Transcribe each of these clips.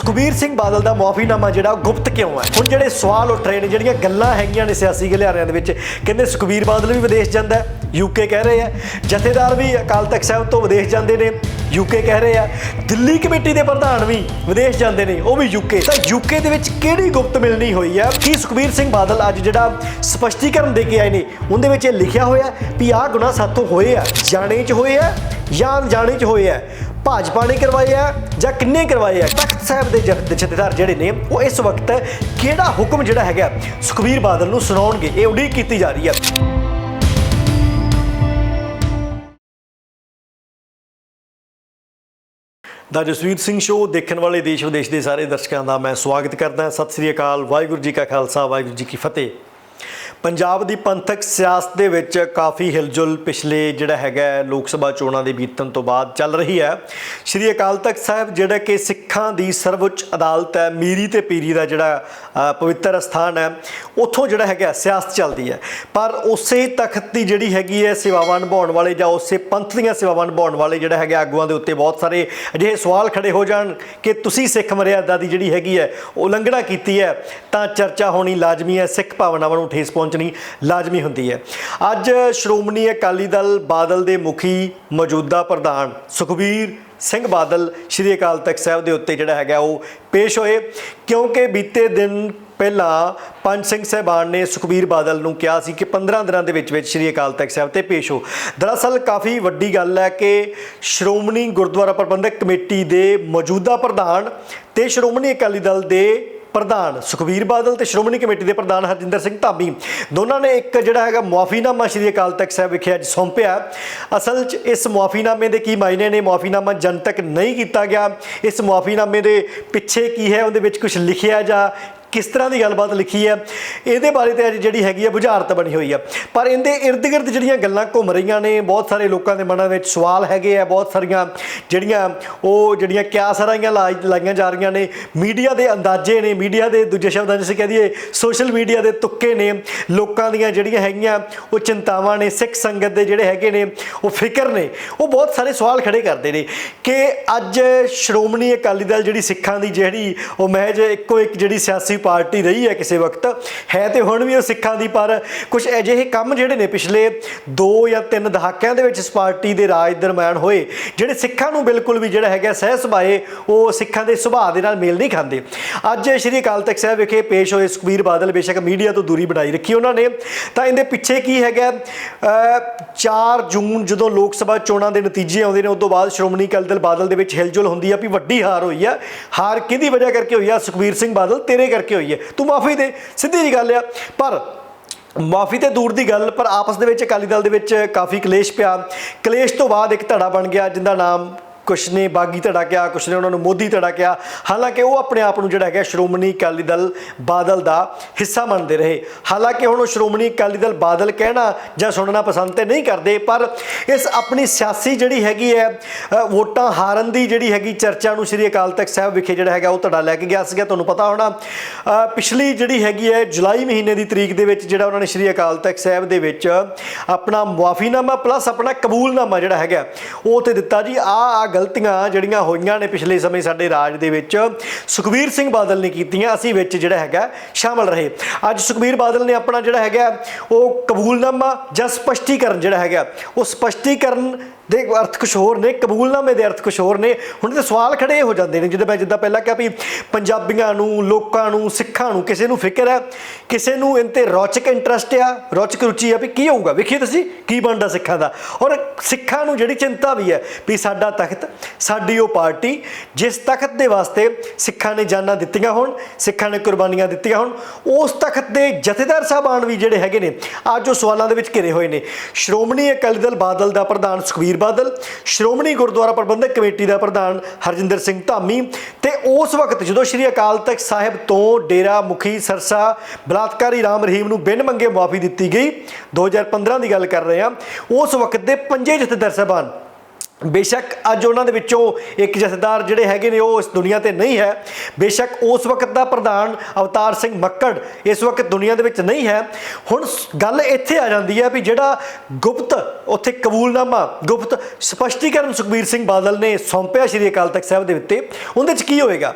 ਸੁਖਬੀਰ ਸਿੰਘ ਬਾਦਲ ਦਾ ਮੁਆਫੀਨਾਮਾ ਜਿਹੜਾ ਉਹ ਗੁਪਤ ਕਿਉਂ ਹੈ? ਹੁਣ ਜਿਹੜੇ ਸਵਾਲ ਉੱਠ ਰਹੇ ਨੇ ਜਿਹੜੀਆਂ ਗੱਲਾਂ ਹੈਗੀਆਂ ਨੇ ਸਿਆਸੀ ਗਲਿਆਰਿਆਂ ਦੇ ਵਿੱਚ ਕਹਿੰਦੇ ਸੁਖਬੀਰ ਬਾਦਲ ਵੀ ਵਿਦੇਸ਼ ਜਾਂਦਾ ਹੈ? ਯੂਕੇ ਕਹਿ ਰਹੇ ਆ। ਜਥੇਦਾਰ ਵੀ ਅਕਾਲ ਤਖਤ ਸਾਹਿਬ ਤੋਂ ਵਿਦੇਸ਼ ਜਾਂਦੇ ਨੇ। ਯੂਕੇ ਕਹਿ ਰਹੇ ਆ। ਦਿੱਲੀ ਕਮੇਟੀ ਦੇ ਪ੍ਰਧਾਨ ਵੀ ਵਿਦੇਸ਼ ਜਾਂਦੇ ਨੇ। ਉਹ ਵੀ ਯੂਕੇ ਤਾਂ ਯੂਕੇ ਦੇ ਵਿੱਚ ਕਿਹੜੀ ਗੁਪਤ ਮਿਲਣੀ ਹੋਈ ਆ? ਕੀ ਸੁਖਬੀਰ ਸਿੰਘ ਬਾਦਲ ਅੱਜ ਜਿਹੜਾ ਸਪਸ਼ਟੀਕਰਨ ਦੇ ਕੇ ਆਏ ਨੇ, ਉਹਦੇ ਵਿੱਚ ਇਹ ਲਿਖਿਆ ਹੋਇਆ ਵੀ ਆਹ ਗੁਨਾਹ ਸਾਥੋਂ ਹੋਏ ਆ। ਜਾਣੇ 'ਚ ਹੋਏ ਆ ਜਾਂ ਅਣਜਾਣੇ 'ਚ ਹੋਏ ਆ। ਭਾਜਪਾ ਨੇ ਕਰਵਾਏ ਆ ਜਾਂ ਕਿੰਨੇ ਕਰਵਾਏ ਆ? ਤਖਤ ਸਾਹਿਬ ਦੇ ਜਥੇਦਾਰ ਜਿਹੜੇ ਨੇ, ਉਹ ਇਸ ਵਕਤ ਕਿਹੜਾ ਹੁਕਮ ਜਿਹੜਾ ਹੈਗਾ, ਸੁਖਬੀਰ ਬਾਦਲ ਨੂੰ ਸੁਣਾਉਣਗੇ? ਇਹ ਉਡੀਕ ਕੀਤੀ ਜਾ ਰਹੀ ਹੈ। ਦਾ ਜਸਵੀਰ ਸਿੰਘ ਸ਼ੋਅ ਦੇਖਣ ਵਾਲੇ ਦੇਸ਼ ਵਿਦੇਸ਼ ਦੇ ਸਾਰੇ ਦਰਸ਼ਕਾਂ ਦਾ ਮੈਂ ਸਵਾਗਤ ਕਰਦਾ ਸਤਿ ਸ੍ਰੀ ਅਕਾਲ, ਵਾਹਿਗੁਰੂ ਜੀ ਕਾ ਖਾਲਸਾ, ਵਾਹਿਗੁਰੂ ਜੀ ਕੀ ਫਤਿਹ। ਪੰਜਾਬ ਦੀ ਪੰਥਕ ਸਿਆਸਤ ਦੇ ਵਿੱਚ ਕਾਫੀ ਹਿਲਜੁਲ ਪਿਛਲੇ ਜਿਹੜਾ ਹੈਗਾ ਲੋਕ ਸਭਾ ਚੋਣਾਂ ਦੇ ਬੀਤਣ ਤੋਂ ਬਾਅਦ ਚੱਲ ਰਹੀ ਹੈ। ਸ਼੍ਰੀ ਅਕਾਲ ਤਖਤ ਸਾਹਿਬ ਜਿਹੜਾ ਕਿ ਸਿੱਖਾਂ ਦੀ ਸਰਵਉੱਚ ਅਦਾਲਤ ਹੈ, ਮੀਰੀ ਤੇ ਪੀਰੀ ਦਾ ਜਿਹੜਾ ਪਵਿੱਤਰ ਸਥਾਨ ਹੈ, ਉੱਥੋਂ ਜਿਹੜਾ ਹੈਗਾ ਸਿਆਸਤ ਚੱਲਦੀ ਹੈ। ਪਰ ਉਸੇ ਤਖਤ ਦੀ ਜਿਹੜੀ ਹੈਗੀ ਹੈ ਸੇਵਾਵਾਂ ਨਿਭਾਉਣ ਵਾਲੇ ਜਾਂ ਉਸੇ ਪੰਥ ਦੀਆਂ ਸੇਵਾਵਾਂ ਨਿਭਾਉਣ ਵਾਲੇ ਜਿਹੜਾ ਹੈਗਾ ਆਗੂਆਂ ਦੇ ਉੱਤੇ ਬਹੁਤ ਸਾਰੇ ਅਜਿਹੇ ਸਵਾਲ ਖੜੇ ਹੋ ਜਾਣ ਕਿ ਤੁਸੀਂ ਸਿੱਖ ਮਰਿਆਦਾ ਦੀ ਜਿਹੜੀ ਹੈਗੀ ਹੈ, ਉਲੰਘਣਾ ਕੀਤੀ ਹੈ, ਤਾਂ ਚਰਚਾ ਹੋਣੀ ਲਾਜ਼ਮੀ ਹੈ, ਸਿੱਖ ਭਾਵਨਾਵਾਂ ਨੂੰ ਠੇਸ ਪਹੁੰਚ ਪਹੁੰਚਣੀ ਲਾਜ਼ਮੀ ਹੁੰਦੀ ਹੈ। ਅੱਜ ਸ਼੍ਰੋਮਣੀ ਅਕਾਲੀ ਦਲ ਬਾਦਲ ਦੇ ਮੁਖੀ ਮੌਜੂਦਾ ਪ੍ਰਧਾਨ ਸੁਖਬੀਰ ਸਿੰਘ ਬਾਦਲ ਸ਼੍ਰੀ ਅਕਾਲ ਤਖਤ ਸਾਹਿਬ ਦੇ ਉੱਤੇ ਜਿਹੜਾ ਹੈਗਾ ਉਹ ਪੇਸ਼ ਹੋਏ। ਕਿਉਂਕਿ ਬੀਤੇ ਦਿਨ ਪਹਿਲਾਂ ਪੰਜ ਸਿੰਘ ਸਹਿਬਾਨ ਨੇ ਸੁਖਬੀਰ ਬਾਦਲ ਨੂੰ ਕਿਹਾ ਸੀ ਕਿ 15 ਦਿਨਾਂ ਦੇ ਵਿੱਚ ਵਿੱਚ ਸ਼੍ਰੀ ਅਕਾਲ ਤਖਤ ਸਾਹਿਬ ਤੇ ਪੇਸ਼ ਹੋ। ਦਰਅਸਲ ਕਾਫੀ ਵੱਡੀ ਗੱਲ ਹੈ ਕਿ ਸ਼੍ਰੋਮਣੀ ਗੁਰਦੁਆਰਾ ਪ੍ਰਬੰਧਕ ਕਮੇਟੀ ਦੇ ਮੌਜੂਦਾ ਪ੍ਰਧਾਨ ਤੇ ਸ਼੍ਰੋਮਣੀ ਅਕਾਲੀ ਦਲ ਦੇ ਪ੍ਰਧਾਨ ਸੁਖਬੀਰ ਬਾਦਲ ਤੇ ਸ਼੍ਰੋਮਣੀ ਕਮੇਟੀ ਦੇ ਪ੍ਰਧਾਨ ਹਰਜਿੰਦਰ ਸਿੰਘ ਧਾਮੀ। ਦੋਨਾਂ ਨੇ ਇੱਕ ਜਿਹੜਾ ਹੈਗਾ ਮੁਆਫੀਨਾਮਾ ਸ਼੍ਰੀ ਅਕਾਲ ਤਖਤ ਸਾਹਿਬ ਵਿਖੇ ਅੱਜ ਸੌਂਪਿਆ। ਅਸਲ 'ਚ ਇਸ ਮੁਆਫੀਨਾਮੇ ਦੇ ਕੀ ਮਾਇਨੇ ਨੇ? ਮੁਆਫੀਨਾਮਾ ਜਨਤਕ ਨਹੀਂ ਕੀਤਾ ਗਿਆ। ਇਸ ਮੁਆਫੀਨਾਮੇ ਦੇ ਪਿੱਛੇ ਕੀ ਹੈ? ਉਹਦੇ ਵਿੱਚ ਕੁਝ ਲਿਖਿਆ ਜਾਂ ਕਿਸ ਤਰ੍ਹਾਂ ਦੀ ਗੱਲਬਾਤ ਲਿਖੀ ਹੈ, ਇਹਦੇ ਬਾਰੇ ਤੇ ਅੱਜ ਜਿਹੜੀ ਹੈਗੀ ਹੈ ਬੁਝਾਰਤ ਬਣੀ ਹੋਈ ਹੈ ਪਰ ਇਹਦੇ ਇਰਦ ਗਿਰਦ ਜਿਹੜੀਆਂ ਗੱਲਾਂ ਘੁੰਮ ਰਹੀਆਂ ਨੇ, ਬਹੁਤ ਸਾਰੇ ਲੋਕਾਂ ਦੇ ਮਨਾਂ ਵਿੱਚ ਸਵਾਲ ਹੈਗੇ ਆ, ਬਹੁਤ ਸਾਰੀਆਂ ਜਿਹੜੀਆਂ ਉਹ ਜਿਹੜੀਆਂ ਕਿਆਸਰਾਈਆਂ ਲਾਈਆਂ ਜਾ ਰਹੀਆਂ ਨੇ, ਮੀਡੀਆ ਦੇ ਅੰਦਾਜ਼ੇ ਨੇ, ਮੀਡੀਆ ਦੇ ਦੂਜੇ ਸ਼ਬਦਾਂ 'ਚ ਅਸੀਂ ਕਹਿ ਦਈਏ, ਸੋਸ਼ਲ ਮੀਡੀਆ ਦੇ ਤੁੱਕੇ ਨੇ, ਲੋਕਾਂ ਦੀਆਂ ਜਿਹੜੀਆਂ ਹੈਗੀਆਂ ਉਹ ਚਿੰਤਾਵਾਂ ਨੇ, ਸਿੱਖ ਸੰਗਤ ਦੇ ਜਿਹੜੇ ਹੈਗੇ ਨੇ, ਉਹ ਫਿਕਰ ਨੇ, ਉਹ ਬਹੁਤ ਸਾਰੇ ਸਵਾਲ ਖੜੇ ਕਰਦੇ ਨੇ ਕਿ ਅੱਜ ਸ਼੍ਰੋਮਣੀ ਅਕਾਲੀ ਦਲ ਜਿਹੜੀ ਸਿੱਖਾਂ ਦੀ ਜਿਹੜੀ ਉਹ ਮਹਿਜ ਇੱਕੋ ਇੱਕ ਜਿਹੜੀ ਸਿਆਸੀ ਪਾਰਟੀ ਰਹੀ ਹੈ ਕਿਸੇ ਵਕਤ ਹੈ ਤੇ ਹੁਣ ਵੀ ਉਹ ਸਿੱਖਾਂ ਦੀ ਪਰ ਕੁਝ ਅਜਿਹੇ ਕੰਮ ਜਿਹੜੇ ਨੇ ਪਿਛਲੇ 2 ਜਾਂ 3 ਦਹਾਕਿਆਂ ਦੇ ਵਿੱਚ ਇਸ ਪਾਰਟੀ ਦੇ ਰਾਜ ਦਰਮਿਆਨ ਹੋਏ ਜਿਹੜੇ ਸਿੱਖਾਂ ਨੂੰ ਬਿਲਕੁਲ ਵੀ ਜਿਹੜਾ ਹੈਗਾ ਸਹਿ ਸੁਭਾਏ ਉਹ ਸਿੱਖਾਂ ਦੇ ਸੁਭਾਅ ਦੇ ਨਾਲ ਮੇਲ ਨਹੀਂ ਖਾਂਦੇ। ਅੱਜ ਸ਼੍ਰੀ ਅਕਾਲ ਤਖਤ ਸਾਹਿਬ ਵਿਖੇ ਪੇਸ਼ ਹੋਏ ਸੁਖਬੀਰ ਬਾਦਲ ਬੇਸ਼ੱਕ ਮੀਡੀਆ ਤੋਂ ਦੂਰੀ ਬਣਾਈ ਰੱਖੀ ਉਹਨਾਂ ਨੇ ਤਾਂ ਇਹਦੇ ਪਿੱਛੇ ਕੀ ਹੈਗਾ ਅ, 4 ਜੂਨ ਜਦੋਂ ਲੋਕ ਸਭਾ ਚੋਣਾਂ ਦੇ ਨਤੀਜੇ ਆਉਂਦੇ ਨੇ ਉਸ ਤੋਂ ਬਾਅਦ ਸ਼੍ਰੋਮਣੀ ਅਕਾਲੀ ਦਲ ਬਾਦਲ ਦੇ ਵਿੱਚ ਹਿਲਜੁਲ ਹੁੰਦੀ ਆ ਵੀ ਵੱਡੀ ਹਾਰ ਹੋਈ ਆ। ਹਾਰ ਕਿਹਦੀ ਵਜ੍ਹਾ ਕਰਕੇ ਹੋਈ ਆ? ਸੁਖਬੀਰ ਸਿੰਘ ਬਾਦਲ ਤੇਰੇ ਕਰਕੇ ਹੋਈ ਹੈ। ਤੂੰ ਮਾਫੀ ਦੇ, ਸਿੱਧੀ ਜੀ ਗੱਲ ਆ। ਪਰ ਮਾਫੀ ਤੇ ਦੂਰ ਦੀ ਗੱਲ, ਪਰ ਆਪਸ ਦੇ ਵਿੱਚ, ਅਕਾਲੀ ਦਲ ਦੇ ਵਿੱਚ ਕਾਫੀ ਕਲੇਸ਼ ਪਿਆ। ਕਲੇਸ਼ ਤੋਂ ਬਾਅਦ ਇੱਕ ਧੜਾ ਬਣ ਗਿਆ, ਜਿੰਦਾ ਨਾਮ ਕੁਛ ਨੇ ਬਾਗੀ ਧੜਾ ਕਿਹਾ, ਕੁਛ ਨੇ ਉਹਨਾਂ ਨੂੰ ਮੋਦੀ ਧੜਾ ਕਿਹਾ। ਹਾਲਾਂਕਿ ਉਹ ਆਪਣੇ ਆਪ ਨੂੰ ਜਿਹੜਾ ਹੈਗਾ ਸ਼੍ਰੋਮਣੀ ਅਕਾਲੀ ਦਲ ਬਾਦਲ ਦਾ ਹਿੱਸਾ ਮੰਨਦੇ ਰਹੇ। ਹਾਲਾਂਕਿ ਹੁਣ ਉਹ ਸ਼੍ਰੋਮਣੀ ਅਕਾਲੀ ਦਲ ਬਾਦਲ ਕਹਿਣਾ ਜਾਂ ਸੁਣਨਾ ਪਸੰਦ ਤੇ ਨਹੀਂ ਕਰਦੇ, ਪਰ ਇਸ ਆਪਣੀ ਸਿਆਸੀ ਜਿਹੜੀ ਹੈਗੀ ਹੈ ਵੋਟਾਂ ਹਾਰਨ ਦੀ ਜਿਹੜੀ ਹੈਗੀ ਚਰਚਾ ਨੂੰ ਸ਼੍ਰੀ ਅਕਾਲ ਤਖਤ ਸਾਹਿਬ ਵਿਖੇ ਜਿਹੜਾ ਹੈਗਾ ਉਹ ਧੜਾ ਲੈ ਕੇ ਗਿਆ ਸੀਗਾ, ਤੁਹਾਨੂੰ ਪਤਾ ਹੋਣਾ। ਪਿਛਲੀ ਜਿਹੜੀ ਹੈਗੀ ਹੈ ਜੁਲਾਈ ਮਹੀਨੇ ਦੀ ਤਰੀਕ ਦੇ ਵਿੱਚ ਜਿਹੜਾ ਉਹਨਾਂ ਨੇ ਸ਼੍ਰੀ ਅਕਾਲ ਤਖਤ ਸਾਹਿਬ ਦੇ ਵਿੱਚ ਆਪਣਾ ਮੁਆਫੀਨਾਮਾ ਪਲੱਸ ਆਪਣਾ ਕਬੂਲਨਾਮਾ ਜਿਹੜਾ ਹੈਗਾ, ਉਹ ਤੇ ਦਿੱਤਾ ਜੀ। ਆ ਆ ਗਲਤੀਆਂ ਜਿਹੜੀਆਂ ਹੋਈਆਂ ਨੇ ਪਿਛਲੇ ਸਮੇਂ ਸਾਡੇ ਰਾਜ ਦੇ ਵਿੱਚ, ਸੁਖਬੀਰ ਸਿੰਘ ਬਾਦਲ ਨੇ ਕੀਤੀਆਂ, ਅਸੀਂ ਵਿੱਚ ਜਿਹੜਾ ਹੈਗਾ ਸ਼ਾਮਲ ਰਹੇ। ਅੱਜ ਸੁਖਬੀਰ ਬਾਦਲ ਨੇ ਆਪਣਾ ਜਿਹੜਾ ਹੈਗਾ, ਉਹ ਕਬੂਲਨਾਮਾ ਜਾਂ ਸਪਸ਼ਟੀਕਰਨ ਜਿਹੜਾ ਹੈਗਾ, ਉਹ ਸਪਸ਼ਟੀਕਰਨ ਦੇ ਅਰਥ ਕੁਛ ਹੋਰ ਨੇ, ਕਬੂਲਨਾਮੇ ਦੇ ਅਰਥ ਕੁਛ ਹੋਰ ਨੇ। ਹੁਣ ਤੇ ਸਵਾਲ ਖੜੇ ਹੋ ਜਾਂਦੇ ਨੇ, ਜਿੱਦਾਂ ਮੈਂ ਜਿੱਦਾਂ ਪਹਿਲਾਂ ਕਿਹਾ ਵੀ ਪੰਜਾਬੀਆਂ ਨੂੰ, ਲੋਕਾਂ ਨੂੰ, ਸਿੱਖਾਂ ਨੂੰ ਕਿਸੇ ਨੂੰ ਫਿਕਰ ਹੈ, ਕਿਸੇ ਨੂੰ ਇਹਨਾਂ ਤੇ ਰੌਚਕ ਇੰਟਰਸਟ ਆ, ਰੌਚਕ ਰੁਚੀ ਆ ਵੀ ਕੀ ਹੋਊਗਾ? ਵੇਖੀਏ ਤੁਸੀਂ, ਕੀ ਬਣਦਾ ਸਿੱਖਾਂ ਦਾ? ਔਰ ਸਿੱਖਾਂ ਨੂੰ ਜਿਹੜੀ ਚਿੰਤਾ ਵੀ ਹੈ ਵੀ ਸਾਡਾ ਤਖਤ ਸਾਡੀ ਉਹ ਪਾਰਟੀ ਜਿਸ ਤਖਤ ਦੇ ਵਾਸਤੇ ਸਿੱਖਾਂ ਨੇ ਜਾਨਾਂ ਦਿੱਤੀਆਂ ਹੋਣ, ਸਿੱਖਾਂ ਨੇ ਕੁਰਬਾਨੀਆਂ ਦਿੱਤੀਆਂ ਹੋਣ, ਉਸ ਤਖਤ ਦੇ ਜਥੇਦਾਰ ਸਾਹਿਬਾਨ ਵੀ ਜਿਹੜੇ ਹੈਗੇ ਨੇ, ਅੱਜ ਉਹ ਸਵਾਲਾਂ ਦੇ ਵਿੱਚ ਘਿਰੇ ਹੋਏ ਨੇ। ਸ਼੍ਰੋਮਣੀ ਅਕਾਲੀ ਦਲ ਬਾਦਲ ਦਾ ਪ੍ਰਧਾਨ ਸੁਖਬੀਰ ਬਾਦਲ, ਸ਼੍ਰੋਮਣੀ ਗੁਰਦੁਆਰਾ ਪ੍ਰਬੰਧਕ ਕਮੇਟੀ ਦਾ ਪ੍ਰਧਾਨ ਹਰਜਿੰਦਰ ਸਿੰਘ ਧਾਮੀ ਤੇ ਉਸ ਵਕਤ ਜਦੋਂ ਸ਼੍ਰੀ ਅਕਾਲ ਤਖਤ ਸਾਹਿਬ ਤੋਂ ਡੇਰਾ ਮੁਖੀ ਸਰਸਾ ਬਲਾਤਕਾਰੀ ਰਾਮ ਰਹੀਮ ਨੂੰ ਬਿਨ ਮੰਗੇ ਮਾਫੀ ਦਿੱਤੀ ਗਈ 2015 ਦੀ ਗੱਲ ਕਰ ਰਹੇ ਹਾਂ, ਉਸ ਵਕਤ ਦੇ ਪੰਜੇ ਜਥੇਦਾਰ ਸਾਹਿਬਾਨ ਬੇਸ਼ੱਕ ਅੱਜ ਉਹਨਾਂ ਦੇ ਵਿੱਚੋਂ ਇੱਕ ਜਥੇਦਾਰ ਜਿਹੜੇ ਹੈਗੇ ਨੇ, ਉਹ ਇਸ ਦੁਨੀਆ ਤੇ ਨਹੀਂ ਹੈ। ਬੇਸ਼ੱਕ ਉਸ ਵਕਤ ਦਾ ਪ੍ਰਧਾਨ ਅਵਤਾਰ ਸਿੰਘ ਮੱਕੜ ਇਸ ਵਕਤ ਦੁਨੀਆ ਦੇ ਵਿੱਚ ਨਹੀਂ ਹੈ। ਹੁਣ ਸ- ਗੱਲ ਇੱਥੇ ਆ ਜਾਂਦੀ ਹੈ ਵੀ ਜਿਹੜਾ ਗੁਪਤ ਉੱਥੇ ਕਬੂਲਨਾਮਾ, ਗੁਪਤ ਸਪਸ਼ਟੀਕਰਨ ਸੁਖਬੀਰ ਸਿੰਘ ਬਾਦਲ ਨੇ ਸੌਂਪਿਆ ਸ਼੍ਰੀ ਅਕਾਲ ਤਖਤ ਸਾਹਿਬ ਦੇ ਉੱਤੇ, ਉਹਦੇ ਵਿੱਚ ਕੀ ਹੋਏਗਾ?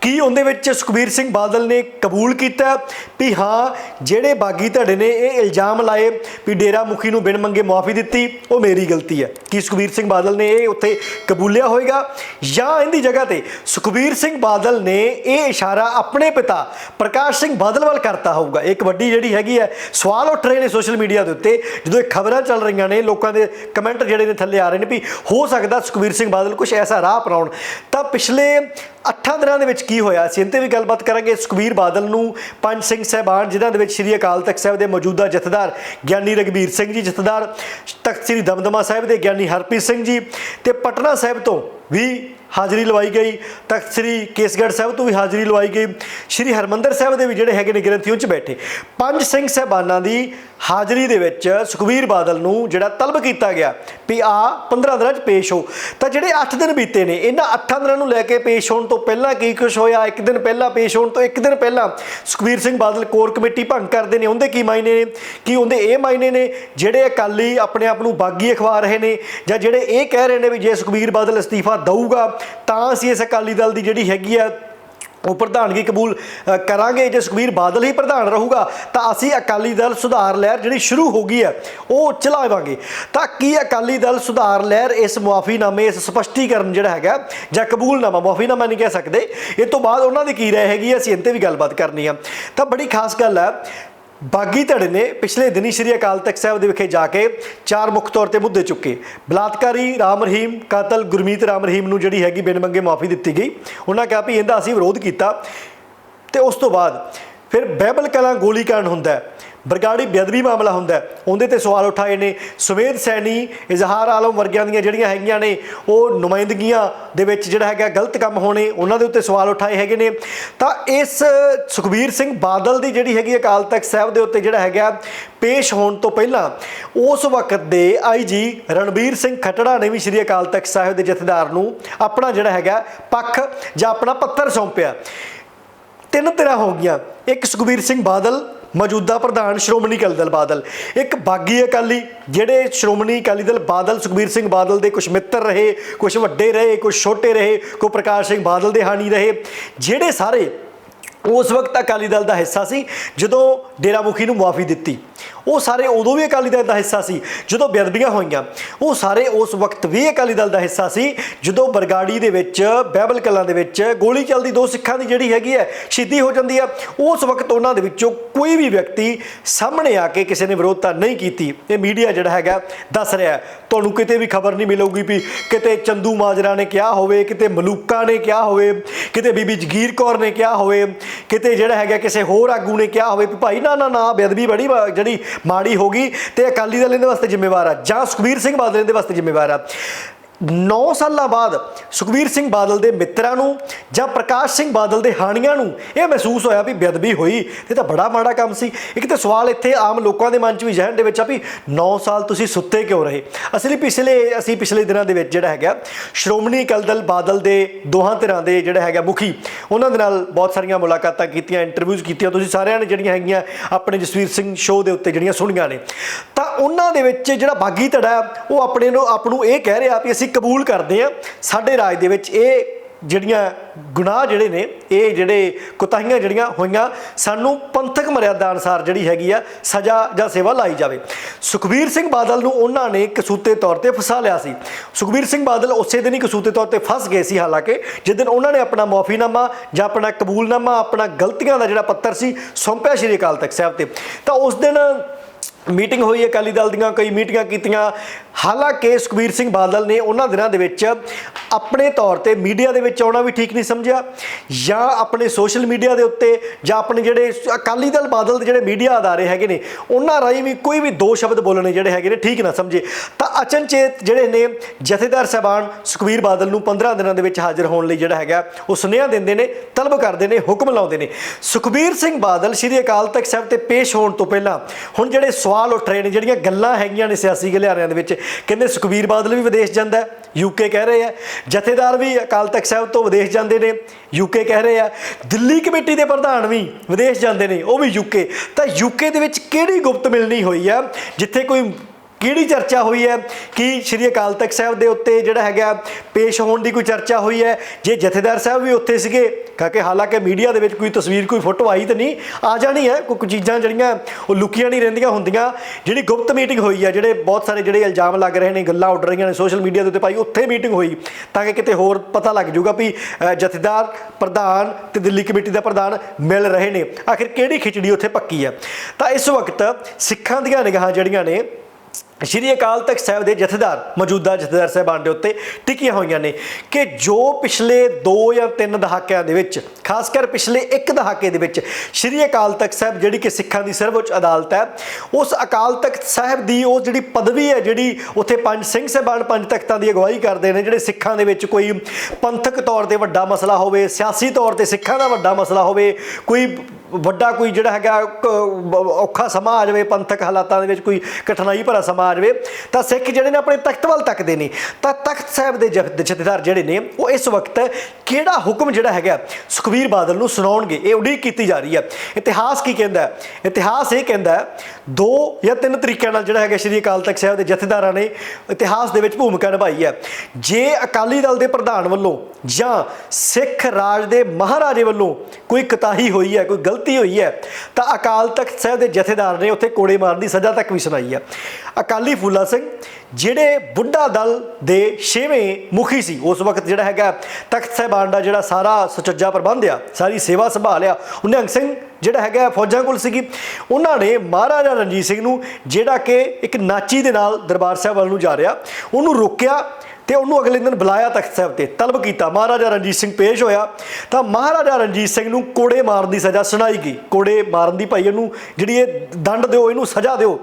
ਕੀ ਉਹਦੇ ਵਿੱਚ ਸੁਖਬੀਰ ਸਿੰਘ ਬਾਦਲ ਨੇ ਕਬੂਲ ਕੀਤਾ ਵੀ ਹਾਂ, ਜਿਹੜੇ ਬਾਗੀ ਧੜੇ ਨੇ, ਇਹ ਇਲਜ਼ਾਮ ਲਾਏ ਵੀ ਡੇਰਾ ਮੁਖੀ ਨੂੰ ਬਿਨ ਮੰਗੇ ਮੁਆਫੀ ਦਿੱਤੀ, ਉਹ ਮੇਰੀ ਗਲਤੀ ਹੈ। ਕੀ ਸੁਖਬੀਰ ਸਿੰਘ ਬਾਦਲ ਨੇ ਇਹ ਉੱਥੇ ਕਬੂਲਿਆ ਹੋਏਗਾ? ਜਾਂ ਇਹਦੀ ਜਗ੍ਹਾ ਤੇ ਸੁਖਬੀਰ ਸਿੰਘ ਬਾਦਲ ਨੇ ਇਹ ਇਸ਼ਾਰਾ ਆਪਣੇ ਪਿਤਾ ਪ੍ਰਕਾਸ਼ ਸਿੰਘ ਬਾਦਲ ਵੱਲ ਕਰਤਾ ਹੋਊਗਾ? ਇੱਕ ਵੱਡੀ ਜਿਹੜੀ ਹੈਗੀ ਹੈ, ਸਵਾਲ ਉੱਠ ਰਹੇ ਨੇ ਸੋਸ਼ਲ ਮੀਡੀਆ ਦੇ ਉੱਤੇ, ਜਦੋਂ ਇਹ ਖਬਰਾਂ ਚੱਲ ਰਹੀਆਂ ਨੇ, ਲੋਕਾਂ ਦੇ ਕਮੈਂਟ ਜਿਹੜੇ ਨੇ ਥੱਲੇ ਆ ਰਹੇ ਨੇ ਵੀ ਹੋ ਸਕਦਾ ਸੁਖਬੀਰ ਸਿੰਘ ਬਾਦਲ ਕੁਝ ਐਸਾ ਰਾਹ ਅਪਣਾਉਣ। ਤਾਂ ਪਿਛਲੇ 8 ਦਿਨਾਂ ਦੇ ਵਿੱਚ ਕੀ ਹੋਇਆ ਅਸੀਂ ਇਹਨਾਂ ਤੇ ਵੀ ਗੱਲਬਾਤ ਕਰਾਂਗੇ। ਸੁਖਬੀਰ ਬਾਦਲ ਨੂੰ ਪੰਜ ਸਿੰਘ ਸਹਿਬਾਨ, ਜਿਨ੍ਹਾਂ ਦੇ ਵਿੱਚ ਸ੍ਰੀ ਅਕਾਲ ਤਖਤ ਸਾਹਿਬ ਦੇ ਮੌਜੂਦਾ ਜਥੇਦਾਰ ਗਿਆਨੀ ਰਗਵੀਰ ਸਿੰਘ ਜੀ ਜਥੇਦਾਰ, ਤਖਤ ਸ੍ਰੀ ਦਮਦਮਾ ਸਾਹਿਬ ਦੇ ਗਿਆਨੀ ਹਰਪ੍ਰੀਤ ਸਿੰਘ ਜੀ ਤੇ ਪਟਨਾ ਸਾਹਿਬ ਤੋਂ ਵੀ ਹਾਜ਼ਰੀ ਲਵਾਈ ਗਈ। ਤਖਤ ਸ੍ਰੀ ਕੇਸਗੜ੍ਹ ਸਾਹਿਬ ਤੋਂ ਵੀ ਹਾਜ਼ਰੀ ਲਵਾਈ ਗਈ। ਸ੍ਰੀ ਹਰਮੰਦਰ ਸਾਹਿਬ ਦੇ ਵੀ ਜਿਹੜੇ ਹੈਗੇ ਨੇ ਗ੍ਰੰਥੀ ਉਹ 'ਚ ਬੈਠੇ। ਪੰਜ ਸਿੰਘ ਸਹਿਬਾਨਾਂ ਦੀ ਹਾਜ਼ਰੀ ਦੇ ਵਿੱਚ ਸੁਖਬੀਰ ਬਾਦਲ ਨੂੰ ਜਿਹੜਾ ਤਲਬ ਕੀਤਾ ਗਿਆ ਵੀ ਆ 15 ਦਿਨਾਂ 'ਚ ਪੇਸ਼ ਹੋ। ਤਾਂ ਜਿਹੜੇ 8 ਦਿਨ ਬੀਤੇ ਨੇ, ਇਹਨਾਂ 8 ਦਿਨਾਂ ਨੂੰ ਲੈ ਕੇ ਪੇਸ਼ ਹੋਣ ਤੋਂ ਪਹਿਲਾਂ ਕੀ ਕੁਝ ਹੋਇਆ? ਇੱਕ ਦਿਨ ਪਹਿਲਾਂ ਪੇਸ਼ ਹੋਣ ਤੋਂ ਇੱਕ ਦਿਨ ਪਹਿਲਾਂ ਸੁਖਬੀਰ ਸਿੰਘ ਬਾਦਲ ਕੋਰ ਕਮੇਟੀ ਭੰਗ ਕਰਦੇ ਨੇ। ਉਹਦੇ ਕੀ ਮਾਇਨੇ ਨੇ? ਕੀ ਉਹਦੇ ਇਹ ਮਾਇਨੇ ਨੇ? ਜਿਹੜੇ ਅਕਾਲੀ ਆਪਣੇ ਆਪ ਨੂੰ ਬਾਗੀ ਅਖਵਾ ਰਹੇ ਨੇ ਜਾਂ ਜਿਹੜੇ ਇਹ ਕਹਿ ਰਹੇ ਨੇ ਵੀ ਜੇ ਸੁਖਬੀਰ ਬਾਦਲ ਅਸਤੀਫਾ ਦਊਗਾ ਤਾਂ ਅਸੀਂ ਇਸ ਅਕਾਲੀ ਦਲ ਦੀ ਜਿਹੜੀ ਹੈਗੀ ਆ ਉਹ ਪ੍ਰਧਾਨਗੀ ਕਬੂਲ ਕਰਾਂਗੇ। ਜੇ ਸੁਖਬੀਰ ਬਾਦਲ ਹੀ ਪ੍ਰਧਾਨ ਰਹੂਗਾ ਤਾਂ ਅਸੀਂ ਅਕਾਲੀ ਦਲ ਸੁਧਾਰ ਲਹਿਰ ਜਿਹੜੀ ਸ਼ੁਰੂ ਹੋ ਗਈ ਹੈ ਉਹ ਚਲਾਵਾਂਗੇ। ਤਾਂ ਕੀ ਅਕਾਲੀ ਦਲ ਸੁਧਾਰ ਲਹਿਰ ਇਸ ਮੁਆਫੀਨਾਮੇ ਇਸ ਸਪਸ਼ਟੀਕਰਨ ਜਿਹੜਾ ਹੈਗਾ ਜਾਂ ਕਬੂਲਨਾਮਾ ਮੁਆਫੀਨਾਮਾ ਨਹੀਂ ਕਹਿ ਸਕਦੇ। ਇਹ ਤੋਂ ਬਾਅਦ ਉਹਨਾਂ ਦੀ ਕੀ ਰਾਏ ਹੈਗੀ ਹੈ, ਅਸੀਂ ਇਹਨਾਂ ਤੇ ਵੀ ਗੱਲਬਾਤ ਕਰਨੀ ਆ। ਤਾਂ ਬੜੀ ਖਾਸ ਗੱਲ ਹੈ ਬਾਗੀ ਧੜੇ ਨੇ ਪਿਛਲੇ ਦਿਨੀ ਸ਼੍ਰੀ ਅਕਾਲ ਤਖਤ ਸਾਹਿਬ ਦੇ ਵਿਖੇ ਜਾ ਕੇ ਚਾਰ ਮੁੱਖ ਤੌਰ ਤੇ ਮੁੱਦੇ ਚੁੱਕੇ। ਬਲਾਤਕਾਰੀ ਰਾਮ ਰਹੀਮ, ਕਾਤਲ ਗੁਰਮੀਤ ਰਾਮ ਰਹੀਮ ਨੂੰ ਜਿਹੜੀ ਹੈਗੀ ਬਿਨ ਮੰਗੇ ਮਾਫੀ ਦਿੱਤੀ ਗਈ। ਉਹਨਾਂ ਕਿਹਾ ਵੀ ਇਹਦਾ ਅਸੀਂ ਵਿਰੋਧ ਕੀਤਾ। ਤੇ ਉਸ ਤੋਂ ਬਾਅਦ ਫਿਰ ਬਹਿਬਲ ਕਲਾਂ ਗੋਲੀकांड ਹੁੰਦਾ ਹੈ। ਬਰਗਾੜੀ ਬੇਅਦਬੀ ਮਾਮਲਾ ਹੁੰਦਾ ਉਹਦੇ ਤੇ ਸਵਾਲ ਉਠਾਏ ਨੇ। ਸੁਵੇਦ ਸੈਣੀ, ਇਜ਼ਹਾਰ ਆਲਮ ਵਰਗਿਆਂ ਦੀਆਂ ਜਿਹੜੀਆਂ ਹੈਗੀਆਂ ਨੇ, ਉਹ ਨੁਮਾਇੰਦਗੀਆਂ ਦੇ ਵਿੱਚ ਜਿਹੜਾ ਹੈਗਾ ਗਲਤ ਕੰਮ ਹੋਣੇ, ਉਹਨਾਂ ਦੇ ਉੱਤੇ ਸਵਾਲ ਉਠਾਏ ਹੈਗੇ ਨੇ। ਤਾਂ ਇਸ ਸੁਖਬੀਰ ਸਿੰਘ ਬਾਦਲ ਦੀ ਜਿਹੜੀ ਹੈਗੀ ਅਕਾਲ ਤਖਤ ਸਾਹਿਬ ਦੇ ਉੱਤੇ ਜਿਹੜਾ ਹੈਗਾ ਪੇਸ਼ ਹੋਣ ਤੋਂ ਪਹਿਲਾਂ, ਉਸ ਵਕਤ ਦੇ ਆਈਜੀ ਰਣਬੀਰ ਸਿੰਘ ਖਟੜਾ ਨੇ ਵੀ ਸ਼੍ਰੀ ਅਕਾਲ ਤਖਤ ਸਾਹਿਬ ਦੇ ਜਥੇਦਾਰ ਨੂੰ ਆਪਣਾ ਜਿਹੜਾ ਹੈਗਾ ਪੱਖ ਜਾਂ ਆਪਣਾ ਪੱਤਰ ਸੌਂਪਿਆ। ਤਿੰਨ ਤਰ੍ਹਾਂ ਹੋ ਗਈਆਂ। ਇੱਕ ਸੁਖਬੀਰ ਸਿੰਘ ਬਾਦਲ ਮੌਜੂਦਾ ਪ੍ਰਧਾਨ ਸ਼੍ਰੋਮਣੀ ਅਕਾਲੀ ਦਲ ਬਾਦਲ। ਇੱਕ ਬਾਗੀ ਅਕਾਲੀ, ਜਿਹੜੇ ਸ਼੍ਰੋਮਣੀ ਅਕਾਲੀ ਦਲ ਬਾਦਲ ਸੁਖਬੀਰ ਸਿੰਘ ਬਾਦਲ ਦੇ ਕੁਝ ਮਿੱਤਰ ਰਹੇ ਕੁਝ ਵੱਡੇ ਰਹੇ ਕੁਝ ਛੋਟੇ ਰਹੇ ਕੋ ਪ੍ਰਕਾਸ਼ ਸਿੰਘ ਬਾਦਲ ਦੇ ਹਾਣੀ ਰਹੇ, ਜਿਹੜੇ ਸਾਰੇ ਉਸ ਵਕਤ ਅਕਾਲੀ ਦਲ ਦਾ ਹਿੱਸਾ ਸੀ, ਜਦੋਂ ਡੇਰਾ ਮੁਖੀ ਨੂੰ ਮੁਆਫੀ ਦਿੱਤੀ। ਉਹ ਸਾਰੇ ਉਦੋਂ ਵੀ ਅਕਾਲੀ ਦਲ ਦਾ ਹਿੱਸਾ ਸੀ, ਜਦੋਂ ਬੇਅਦਬੀਆਂ ਹੋਈਆਂ। ਉਹ ਸਾਰੇ ਉਸ ਵਕਤ ਵੀ ਅਕਾਲੀ ਦਲ ਦਾ ਹਿੱਸਾ ਸੀ, ਜਦੋਂ ਬਰਗਾੜੀ ਦੇ ਵਿੱਚ, ਬਹਿਬਲ ਕਲਾਂ ਦੇ ਵਿੱਚ, ਗੋਲੀ ਚੱਲਦੀ ਦੋ ਸਿੱਖਾਂ ਦੀ ਜਿਹੜੀ ਹੈਗੀ ਹੈ, ਸ਼ਹੀਦੀ ਹੋ ਜਾਂਦੀ ਆ ਉਸ ਵਕਤ ਉਹਨਾਂ ਦੇ ਵਿੱਚੋਂ ਕੋਈ ਵੀ ਵਿਅਕਤੀ ਸਾਹਮਣੇ ਆ ਕੇ ਕਿਸੇ ਨੇ ਵਿਰੋਧਤਾ ਨਹੀਂ ਕੀਤੀ। ਇਹ ਮੀਡੀਆ ਜਿਹੜਾ ਹੈਗਾ, ਦੱਸ ਰਿਹਾ ਤੁਹਾਨੂੰ ਕਿਤੇ ਵੀ ਖਬਰ ਨਹੀਂ ਮਿਲੂਗੀ ਵੀ ਕਿਤੇ ਚੰਦੂ ਮਾਜਰਾ ਨੇ ਕਿਹਾ ਹੋਵੇ, ਕਿਤੇ ਮਲੂਕਾ ਨੇ ਕਿਹਾ ਹੋਵੇ, ਕਿਤੇ ਬੀਬੀ ਜਗੀਰ ਕੌਰ ਨੇ ਕਿਹਾ ਹੋਵੇ, ਕਿਤੇ ਜਿਹੜਾ ਹੈਗਾ ਕਿਸੇ ਹੋਰ ਆਗੂ ਨੇ ਕਿਹਾ ਹੋਵੇ ਵੀ ਭਾਈ ਨਾ ਨਾ ਨਾ, ਬੇਅਦਬੀ ਬੜੀ ਜਿਹੜੀ ਜਿਹੜੀ ਮਾੜੀ ਹੋ ਗਈ ਤੇ ਅਕਾਲੀ ਦਲ ਇਹਦੇ ਵਾਸਤੇ ਜ਼ਿੰਮੇਵਾਰ ਆ ਜਾਂ ਸੁਖਬੀਰ ਸਿੰਘ ਬਾਦਲ ਇਹਦੇ ਵਾਸਤੇ ਜ਼ਿੰਮੇਵਾਰ ਆ। 9 ਸਾਲਾਂ ਬਾਅਦ ਸੁਖਬੀਰ ਸਿੰਘ ਬਾਦਲ ਦੇ ਮਿੱਤਰਾਂ ਨੂੰ ਜਾਂ ਪ੍ਰਕਾਸ਼ ਸਿੰਘ ਬਾਦਲ ਦੇ ਹਾਣੀਆਂ ਨੂੰ ਇਹ ਮਹਿਸੂਸ ਹੋਇਆ ਵੀ ਬੇਅਦਬੀ ਹੋਈ। ਇਹ ਤਾਂ ਬੜਾ ਮਾੜਾ ਕੰਮ ਸੀ। ਇੱਕ ਤਾਂ ਸਵਾਲ ਇੱਥੇ ਆਮ ਲੋਕਾਂ ਦੇ ਮਨ 'ਚ ਵੀ ਜ਼ਹਿਨ ਦੇ ਵਿੱਚ ਆ ਵੀ 9 ਸਾਲ ਤੁਸੀਂ ਸੁੱਤੇ ਕਿਉਂ ਰਹੇ? ਅਸਲੀ ਪਿਛਲੇ, ਅਸੀਂ ਪਿਛਲੇ ਦਿਨਾਂ ਦੇ ਵਿੱਚ ਜਿਹੜਾ ਹੈਗਾ, ਸ਼੍ਰੋਮਣੀ ਅਕਾਲੀ ਦਲ ਬਾਦਲ ਦੇ ਦੋਹਾਂ ਧਿਰਾਂ ਦੇ ਜਿਹੜਾ ਹੈਗਾ ਮੁਖੀ, ਉਹਨਾਂ ਦੇ ਨਾਲ ਬਹੁਤ ਸਾਰੀਆਂ ਮੁਲਾਕਾਤਾਂ ਕੀਤੀਆਂ ਇੰਟਰਵਿਊਜ਼ ਕੀਤੀਆਂ। ਤੁਸੀਂ ਸਾਰਿਆਂ ਨੇ ਜਿਹੜੀਆਂ ਹੈਗੀਆਂ ਆਪਣੇ ਜਸਵੀਰ ਸਿੰਘ ਸ਼ੋਅ ਦੇ ਉੱਤੇ ਜਿਹੜੀਆਂ ਸੁਣੀਆਂ ਨੇ। ਤਾਂ ਉਹਨਾਂ ਦੇ ਵਿੱਚ ਜਿਹੜਾ ਬਾਗੀ ਧੜਾ ਉਹ ਆਪਣੇ ਨੂੰ ਆਪ ਨੂੰ ਇਹ ਕਹਿ ਰਿਹਾ ਵੀ ਅਸੀਂ ਕਬੂਲ ਕਰਦੇ ਹਾਂ, ਸਾਡੇ ਰਾਜ ਦੇ ਵਿੱਚ ਇਹ ਜਿਹੜੀਆਂ ਗੁਨਾਹ ਜਿਹੜੇ ਨੇ, ਇਹ ਜਿਹੜੇ ਕੁਤਾਹੀਆਂ ਜਿਹੜੀਆਂ ਹੋਈਆਂ, ਸਾਨੂੰ ਪੰਥਕ ਮਰਿਆਦਾ ਅਨੁਸਾਰ ਜਿਹੜੀ ਹੈਗੀ ਆ, ਸਜ਼ਾ ਜਾਂ ਸੇਵਾ ਲਾਈ ਜਾਵੇ। ਸੁਖਬੀਰ ਸਿੰਘ ਬਾਦਲ ਨੂੰ ਉਹਨਾਂ ਨੇ ਕਸੂਤੇ ਤੌਰ ਤੇ ਫਸਾ ਲਿਆ ਸੀ। ਸੁਖਬੀਰ ਸਿੰਘ ਬਾਦਲ ਉਸੇ ਦਿਨ ਹੀ ਕਸੂਤੇ ਤੌਰ ਤੇ ਫਸ ਗਏ ਸੀ, ਹਾਲਾਂਕਿ ਜਿਸ ਦਿਨ ਉਹਨਾਂ ਨੇ ਆਪਣਾ ਮੁਆਫੀਨਾਮਾ ਜਾਂ ਆਪਣਾ ਕਬੂਲਨਾਮਾ, ਆਪਣਾ ਗਲਤੀਆਂ ਦਾ ਜਿਹੜਾ ਪੱਤਰ ਸੀ, ਸੌਂਪਿਆ ਸ਼੍ਰੀ ਅਕਾਲ ਤਖਤ ਸਾਹਿਬ ਤੇ। ਤਾਂ ਉਸ ਦਿਨ ਮੀਟਿੰਗ ਹੋਈ ਅਕਾਲੀ ਦਲ ਦੀਆਂ, ਕਈ ਮੀਟਿੰਗਾਂ ਕੀਤੀਆਂ। ਹਾਲਾਂਕਿ ਸੁਖਬੀਰ ਸਿੰਘ ਬਾਦਲ ਨੇ ਉਹਨਾਂ ਦਿਨਾਂ ਦੇ ਵਿੱਚ ਆਪਣੇ ਤੌਰ ਤੇ ਮੀਡੀਆ ਦੇ ਵਿੱਚ ਆਉਣਾ ਵੀ ਠੀਕ ਨਹੀਂ ਸਮਝਿਆ, ਜਾਂ ਆਪਣੇ ਸੋਸ਼ਲ ਮੀਡੀਆ ਦੇ ਉੱਤੇ, ਜਾਂ ਆਪਣੇ ਜਿਹੜੇ ਅਕਾਲੀ ਦਲ ਬਾਦਲ ਦੇ ਜਿਹੜੇ ਮੀਡੀਆ ਅਦਾਰੇ ਹੈਗੇ ਨੇ, ਉਹਨਾਂ ਰਾਹੀਂ ਵੀ ਕੋਈ ਵੀ ਦੋ ਸ਼ਬਦ ਬੋਲਣੇ ਜਿਹੜੇ ਹੈਗੇ ਨੇ ਠੀਕ ਨਾ ਸਮਝੇ। ਤਾਂ ਅਚਨਚੇਤ ਜਿਹੜੇ ਨੇ ਜਥੇਦਾਰ ਸਾਹਿਬਾਨ ਸੁਖਬੀਰ ਬਾਦਲ ਨੂੰ 15 ਦਿਨਾਂ ਦੇ ਵਿੱਚ ਹਾਜ਼ਰ ਹੋਣ ਲਈ ਜਿਹੜਾ ਹੈਗਾ, ਉਹ ਸੁਨੇਹਾ ਦਿੰਦੇ ਨੇ, ਤਲਬ ਕਰਦੇ ਨੇ, ਹੁਕਮ ਲਾਉਂਦੇ ਨੇ। ਸੁਖਬੀਰ ਸਿੰਘ ਬਾਦਲ ਸ਼੍ਰੀ ਅਕਾਲ ਤਖਤ ਸਾਹਿਬ ਤੇ ਪੇਸ਼ ਹੋਣ ਤੋਂ ਪਹਿਲਾਂ, ਹੁਣ ਜਿਹੜੇ ਸਵਾਲ ਉੱਠ ਰਹੇ ਨੇ, ਜਿਹੜੀਆਂ ਗੱਲਾਂ ਹੈਗੀਆਂ ਨੇ ਸਿਆਸੀ ਗਲਿਆਰਿਆਂ ਦੇ ਵਿੱਚ। ਕਹਿੰਦੇ ਸੁਖਬੀਰ ਬਾਦਲ ਵੀ ਵਿਦੇਸ਼ ਜਾਂਦਾ ਯੂਕੇ ਕਹਿ ਰਹੇ ਆ। ਜਥੇਦਾਰ ਵੀ ਅਕਾਲ ਤਖਤ ਸਾਹਿਬ ਤੋਂ ਵਿਦੇਸ਼ ਜਾਂਦੇ ਨੇ ਯੂਕੇ ਕਹਿ ਰਹੇ ਆ। ਦਿੱਲੀ ਕਮੇਟੀ ਦੇ ਪ੍ਰਧਾਨ ਵੀ ਵਿਦੇਸ਼ ਜਾਂਦੇ ਨੇ, ਉਹ ਵੀ ਯੂਕੇ ਤਾਂ ਯੂਕੇ ਦੇ ਵਿੱਚ ਕਿਹੜੀ ਗੁਪਤ ਮਿਲਣੀ ਹੋਈ ਆ, ਜਿੱਥੇ ਕੋਈ ਕਿਹੜੀ ਚਰਚਾ ਹੋਈ ਹੈ? ਕਿ ਸ਼੍ਰੀ ਅਕਾਲ ਤਖਤ ਸਾਹਿਬ ਦੇ ਉੱਤੇ ਜਿਹੜਾ ਹੈਗਾ ਪੇਸ਼ ਹੋਣ ਦੀ ਕੋਈ ਚਰਚਾ ਹੋਈ ਹੈ? ਜੇ ਜਥੇਦਾਰ ਸਾਹਿਬ ਵੀ ਉੱਥੇ ਸੀਗੇ, ਕਿਉਂਕਿ ਹਾਲਾਂਕਿ ਮੀਡੀਆ ਦੇ ਵਿੱਚ ਕੋਈ ਤਸਵੀਰ, ਕੋਈ ਫੋਟੋ ਆਈ ਤਾਂ ਨਹੀਂ, ਆ ਜਾਣੀ ਹੈ। ਕੋਈ ਚੀਜ਼ਾਂ ਜਿਹੜੀਆਂ, ਉਹ ਲੁਕੀਆਂ ਨਹੀਂ ਰਹਿੰਦੀਆਂ ਹੁੰਦੀਆਂ। ਜਿਹੜੀ ਗੁਪਤ ਮੀਟਿੰਗ ਹੋਈ ਹੈ, ਜਿਹੜੇ ਬਹੁਤ ਸਾਰੇ ਜਿਹੜੇ ਇਲਜ਼ਾਮ ਲੱਗ ਰਹੇ ਨੇ, ਗੱਲਾਂ ਉੱਡ ਰਹੀਆਂ ਨੇ ਸੋਸ਼ਲ ਮੀਡੀਆ ਦੇ ਉੱਤੇ, ਭਾਈ ਉੱਥੇ ਮੀਟਿੰਗ ਹੋਈ ਤਾਂ ਕਿ ਕਿਤੇ ਹੋਰ ਪਤਾ ਲੱਗ ਜਾਊਗਾ ਵੀ ਜਥੇਦਾਰ, ਪ੍ਰਧਾਨ ਤੇ ਦਿੱਲੀ ਕਮੇਟੀ ਦਾ ਪ੍ਰਧਾਨ ਮਿਲ ਰਹੇ ਨੇ। ਆਖਿਰ ਕਿਹੜੀ ਖਿਚੜੀ ਉੱਥੇ ਪੱਕੀ ਹੈ? ਤਾਂ ਇਸ ਵਕਤ ਸਿੱਖਾਂ ਦੀਆਂ ਨਿਗਾਹਾਂ ਜਿਹੜੀਆਂ ਨੇ ਸ਼੍ਰੀ ਅਕਾਲ ਤਖਤ ਸਾਹਿਬ ਦੇ ਜਥੇਦਾਰ, ਮੌਜੂਦਾ ਜਥੇਦਾਰ ਸਾਹਿਬਾਨ ਦੇ ਉੱਤੇ ਟਿਕੀਆਂ ਹੋਈਆਂ ਨੇ ਕਿ ਜੋ ਪਿਛਲੇ 2 ਜਾਂ 3 ਦਹਾਕਿਆਂ ਦੇ ਵਿੱਚ, ਖਾਸ ਕਰ ਪਿਛਲੇ 1 ਦਹਾਕੇ ਦੇ ਵਿੱਚ ਸ਼੍ਰੀ ਅਕਾਲ ਤਖਤ ਸਾਹਿਬ ਜਿਹੜੀ ਕਿ ਸਿੱਖਾਂ ਦੀ ਸਰਵਉੱਚ ਅਦਾਲਤ ਹੈ, ਉਸ ਅਕਾਲ ਤਖਤ ਸਾਹਿਬ ਦੀ ਉਹ ਜਿਹੜੀ ਪਦਵੀ ਹੈ, ਜਿਹੜੀ ਉੱਥੇ ਪੰਜ ਸਿੰਘ ਸਾਹਿਬਾਨ, ਪੰਜ ਤਖਤਾਂ ਦੀ ਅਗਵਾਈ ਕਰਦੇ ਨੇ, ਜਿਹੜੇ ਸਿੱਖਾਂ ਦੇ ਵਿੱਚ ਕੋਈ ਪੰਥਕ ਤੌਰ ਤੇ ਵੱਡਾ ਮਸਲਾ ਹੋਵੇ, ਸਿਆਸੀ ਤੌਰ ਤੇ ਸਿੱਖਾਂ ਦਾ ਵੱਡਾ ਮਸਲਾ ਹੋਵੇ, ਕੋਈ ਵੱਡਾ ਕੋਈ ਜਿਹੜਾ ਹੈਗਾ ਔਖਾ ਸਮਾਂ ਆ ਜਾਵੇ ਪੰਥਕ ਹਾਲਾਤਾਂ ਦੇ ਵਿੱਚ ਕੋਈ ਕਠਿਨਾਈ ਭਰਾ ਸਮਾਂ ਆ ਜਾਵੇ ਤਾਂ ਸਿੱਖ ਜਿਹੜੇ ਨੇ ਆਪਣੇ ਤਖਤ ਵੱਲ ਤੱਕਦੇ ਨੇ। ਤਾਂ ਤਖਤ ਸਾਹਿਬ ਦੇ ਜਥੇਦਾਰ ਜਿਹੜੇ ਨੇ ਉਹ ਇਸ ਵਕਤ ਕਿਹੜਾ ਹੁਕਮ ਜਿਹੜਾ ਹੈਗਾ ਸੁਖਬੀਰ ਬਾਦਲ ਨੂੰ ਸੁਣਾਉਣਗੇ? ਇਹ ਉਡੀਕ ਕੀਤੀ ਜਾ ਰਹੀ ਹੈ। ਇਤਿਹਾਸ ਕੀ ਕਹਿੰਦਾ ਹੈ? ਇਤਿਹਾਸ ਇਹ ਕਹਿੰਦਾ ਹੈ, ਦੋ ਜਾਂ ਤਿੰਨ ਤਰੀਕਿਆਂ ਨਾਲ ਜਿਹੜਾ ਹੈਗਾ ਸ਼੍ਰੀ ਅਕਾਲ ਤਖਤ ਸਾਹਿਬ ਦੇ ਜਥੇਦਾਰਾਂ ਨੇ ਇਤਿਹਾਸ ਦੇ ਵਿੱਚ ਭੂਮਿਕਾ ਨਿਭਾਈ ਹੈ। ਜੇ ਅਕਾਲੀ ਦਲ ਦੇ ਪ੍ਰਧਾਨ ਵੱਲੋਂ ਜਾਂ ਸਿੱਖ ਰਾਜ ਦੇ ਮਹਾਰਾਜੇ ਵੱਲੋਂ ਕੋਈ ਕਤਾਹੀ ਹੋਈ ਹੈ ਕੋਈ ਗਲਤ ਹੋਈ ਹੈ, ਤਾਂ ਅਕਾਲ ਤਖਤ ਸਾਹਿਬ ਦੇ ਜਥੇਦਾਰ ਨੇ ਉੱਥੇ ਕੋੜੇ ਮਾਰਨ ਦੀ ਸਜ਼ਾ ਤੱਕ ਵੀ ਸੁਣਾਈ ਹੈ ਅਕਾਲੀ ਫੂਲਾ ਸਿੰਘ, ਜਿਹੜੇ ਬੁੱਢਾ ਦਲ ਦੇ ਛੇਵੇਂ ਮੁਖੀ ਸੀ, ਉਸ ਵਕਤ ਜਿਹੜਾ ਹੈਗਾ ਤਖਤ ਸਾਹਿਬਾਨ ਦਾ ਜਿਹੜਾ ਸਾਰਾ ਸੁਚੱਜਾ ਪ੍ਰਬੰਧ ਆ, ਸਾਰੀ ਸੇਵਾ ਸੰਭਾਲਿਆ ਨਿਹੰਗ ਸਿੰਘ ਜਿਹੜਾ ਹੈਗਾ ਫੌਜਾਂ ਕੋਲ ਸੀਗੀ। ਉਹਨਾਂ ਨੇ ਮਹਾਰਾਜਾ ਰਣਜੀਤ ਸਿੰਘ ਨੂੰ ਜਿਹੜਾ ਕਿ ਇੱਕ ਨਾਚੀ ਦੇ ਨਾਲ ਦਰਬਾਰ ਸਾਹਿਬ ਵੱਲ ਨੂੰ ਜਾ ਰਿਹਾ, ਉਹਨੂੰ ਰੋਕਿਆ ਤੇ ਉਹਨੂੰ ਅਗਲੇ ਦਿਨ ਬੁਲਾਇਆ ਤਖਤ ਸਾਹਿਬ ਤੇ, ਤਲਬ ਕੀਤਾ। ਮਹਾਰਾਜਾ ਰਣਜੀਤ ਸਿੰਘ ਪੇਸ਼ ਹੋਇਆ। ਤਾਂ ਮਹਾਰਾਜਾ ਰਣਜੀਤ ਸਿੰਘ ਨੂੰ ਕੋੜੇ ਮਾਰਨ ਦੀ ਸਜ਼ਾ ਸੁਣਾਈ ਗਈ। ਕੋੜੇ ਮਾਰਨ ਦੀ ਭਾਈ ਇਹਨੂੰ ਜਿਹੜੀ ਇਹ ਦੰਡ ਦਿਓ, ਇਹਨੂੰ ਸਜ਼ਾ ਦਿਓ।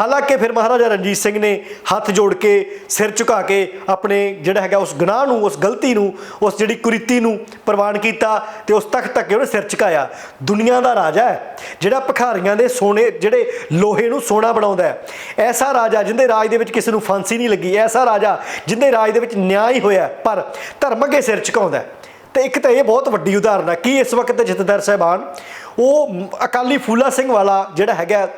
ਹਾਲਾਂਕਿ ਫਿਰ ਮਹਾਰਾਜਾ ਰਣਜੀਤ ਸਿੰਘ ਨੇ ਹੱਥ ਜੋੜ ਕੇ, ਸਿਰ ਝੁਕਾ ਕੇ ਆਪਣੇ ਜਿਹੜਾ ਹੈਗਾ ਉਸ ਗੁਨਾਹ ਨੂੰ, ਉਸ ਗਲਤੀ ਨੂੰ, ਉਸ ਜਿਹੜੀ ਕੁਰੀਤੀ ਨੂੰ ਪ੍ਰਵਾਨ ਕੀਤਾ ਤੇ ਉਸ ਤਖਤ ਧੱਕੇ ਉਹਨੇ ਸਿਰ ਝੁਕਾਇਆ। ਦੁਨੀਆ ਦਾ ਰਾਜਾ ਹੈ, ਜਿਹੜਾ ਭਖਾਰੀਆਂ ਦੇ ਸੋਨੇ, ਜਿਹੜੇ ਲੋਹੇ ਨੂੰ ਸੋਨਾ ਬਣਾਉਂਦਾ ਹੈ। ਐਸਾ ਰਾਜਾ ਜਿੰਦੇ ਰਾਜ ਦੇ ਵਿੱਚ ਕਿਸੇ ਨੂੰ ਫਾਂਸੀ ਨਹੀਂ ਲੱਗੀ, ਐਸਾ ਰਾਜਾ ਜਿੰਦੇ ਰਾਜ ਦੇ ਵਿੱਚ ਨਿਆਂ ਹੀ ਹੋਇਆ ਪਰ ਧਰਮ ਅੱਗੇ ਸਿਰ ਝੁਕਾਉਂਦਾ ਤੇ ਇੱਕ ਤਾਂ ਇਹ ਬਹੁਤ ਵੱਡੀ ਉਦਾਹਰਨ ਹੈ ਕਿ ਇਸ ਵਕਤ ਜਥੇਦਾਰ ਸਾਹਿਬਾਨ, ਉਹ ਅਕਾਲੀ ਫੂਲਾ ਸਿੰਘ ਵਾਲਾ ਜਿਹੜਾ ਹੈਗਾ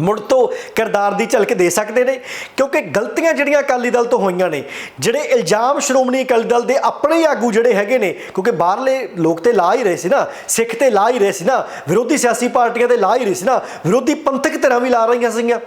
ਮੁੜ ਤੋਂ ਕਿਰਦਾਰ ਦੀ ਝਲਕ ਦੇ ਸਕਦੇ ਨੇ, ਕਿਉਂਕਿ ਗਲਤੀਆਂ ਜਿਹੜੀਆਂ ਅਕਾਲੀ ਦਲ ਤੋਂ ਹੋਈਆਂ ਨੇ, ਜਿਹੜੇ ਇਲਜ਼ਾਮ ਸ਼੍ਰੋਮਣੀ ਅਕਾਲੀ ਦਲ ਦੇ ਆਪਣੇ ਹੀ ਆਗੂ ਜਿਹੜੇ ਹੈਗੇ ਨੇ, ਕਿਉਂਕਿ ਬਾਹਰਲੇ ਲੋਕ ਤੇ ਲਾ ਹੀ ਰਹੇ ਸੀ ਨਾ, ਸਿੱਖ ਤੇ ਲਾ ਹੀ ਰਹੇ ਸੀ ਨਾ, ਵਿਰੋਧੀ ਸਿਆਸੀ ਪਾਰਟੀਆਂ ਤੇ ਲਾ ਹੀ ਰਹੇ ਸੀ ਨਾ, ਵਿਰੋਧੀ ਪੰਥਕ ਧਿਰਾਂ ਵੀ ਲਾ ਰਹੀਆਂ ਸੀਗੀਆਂ।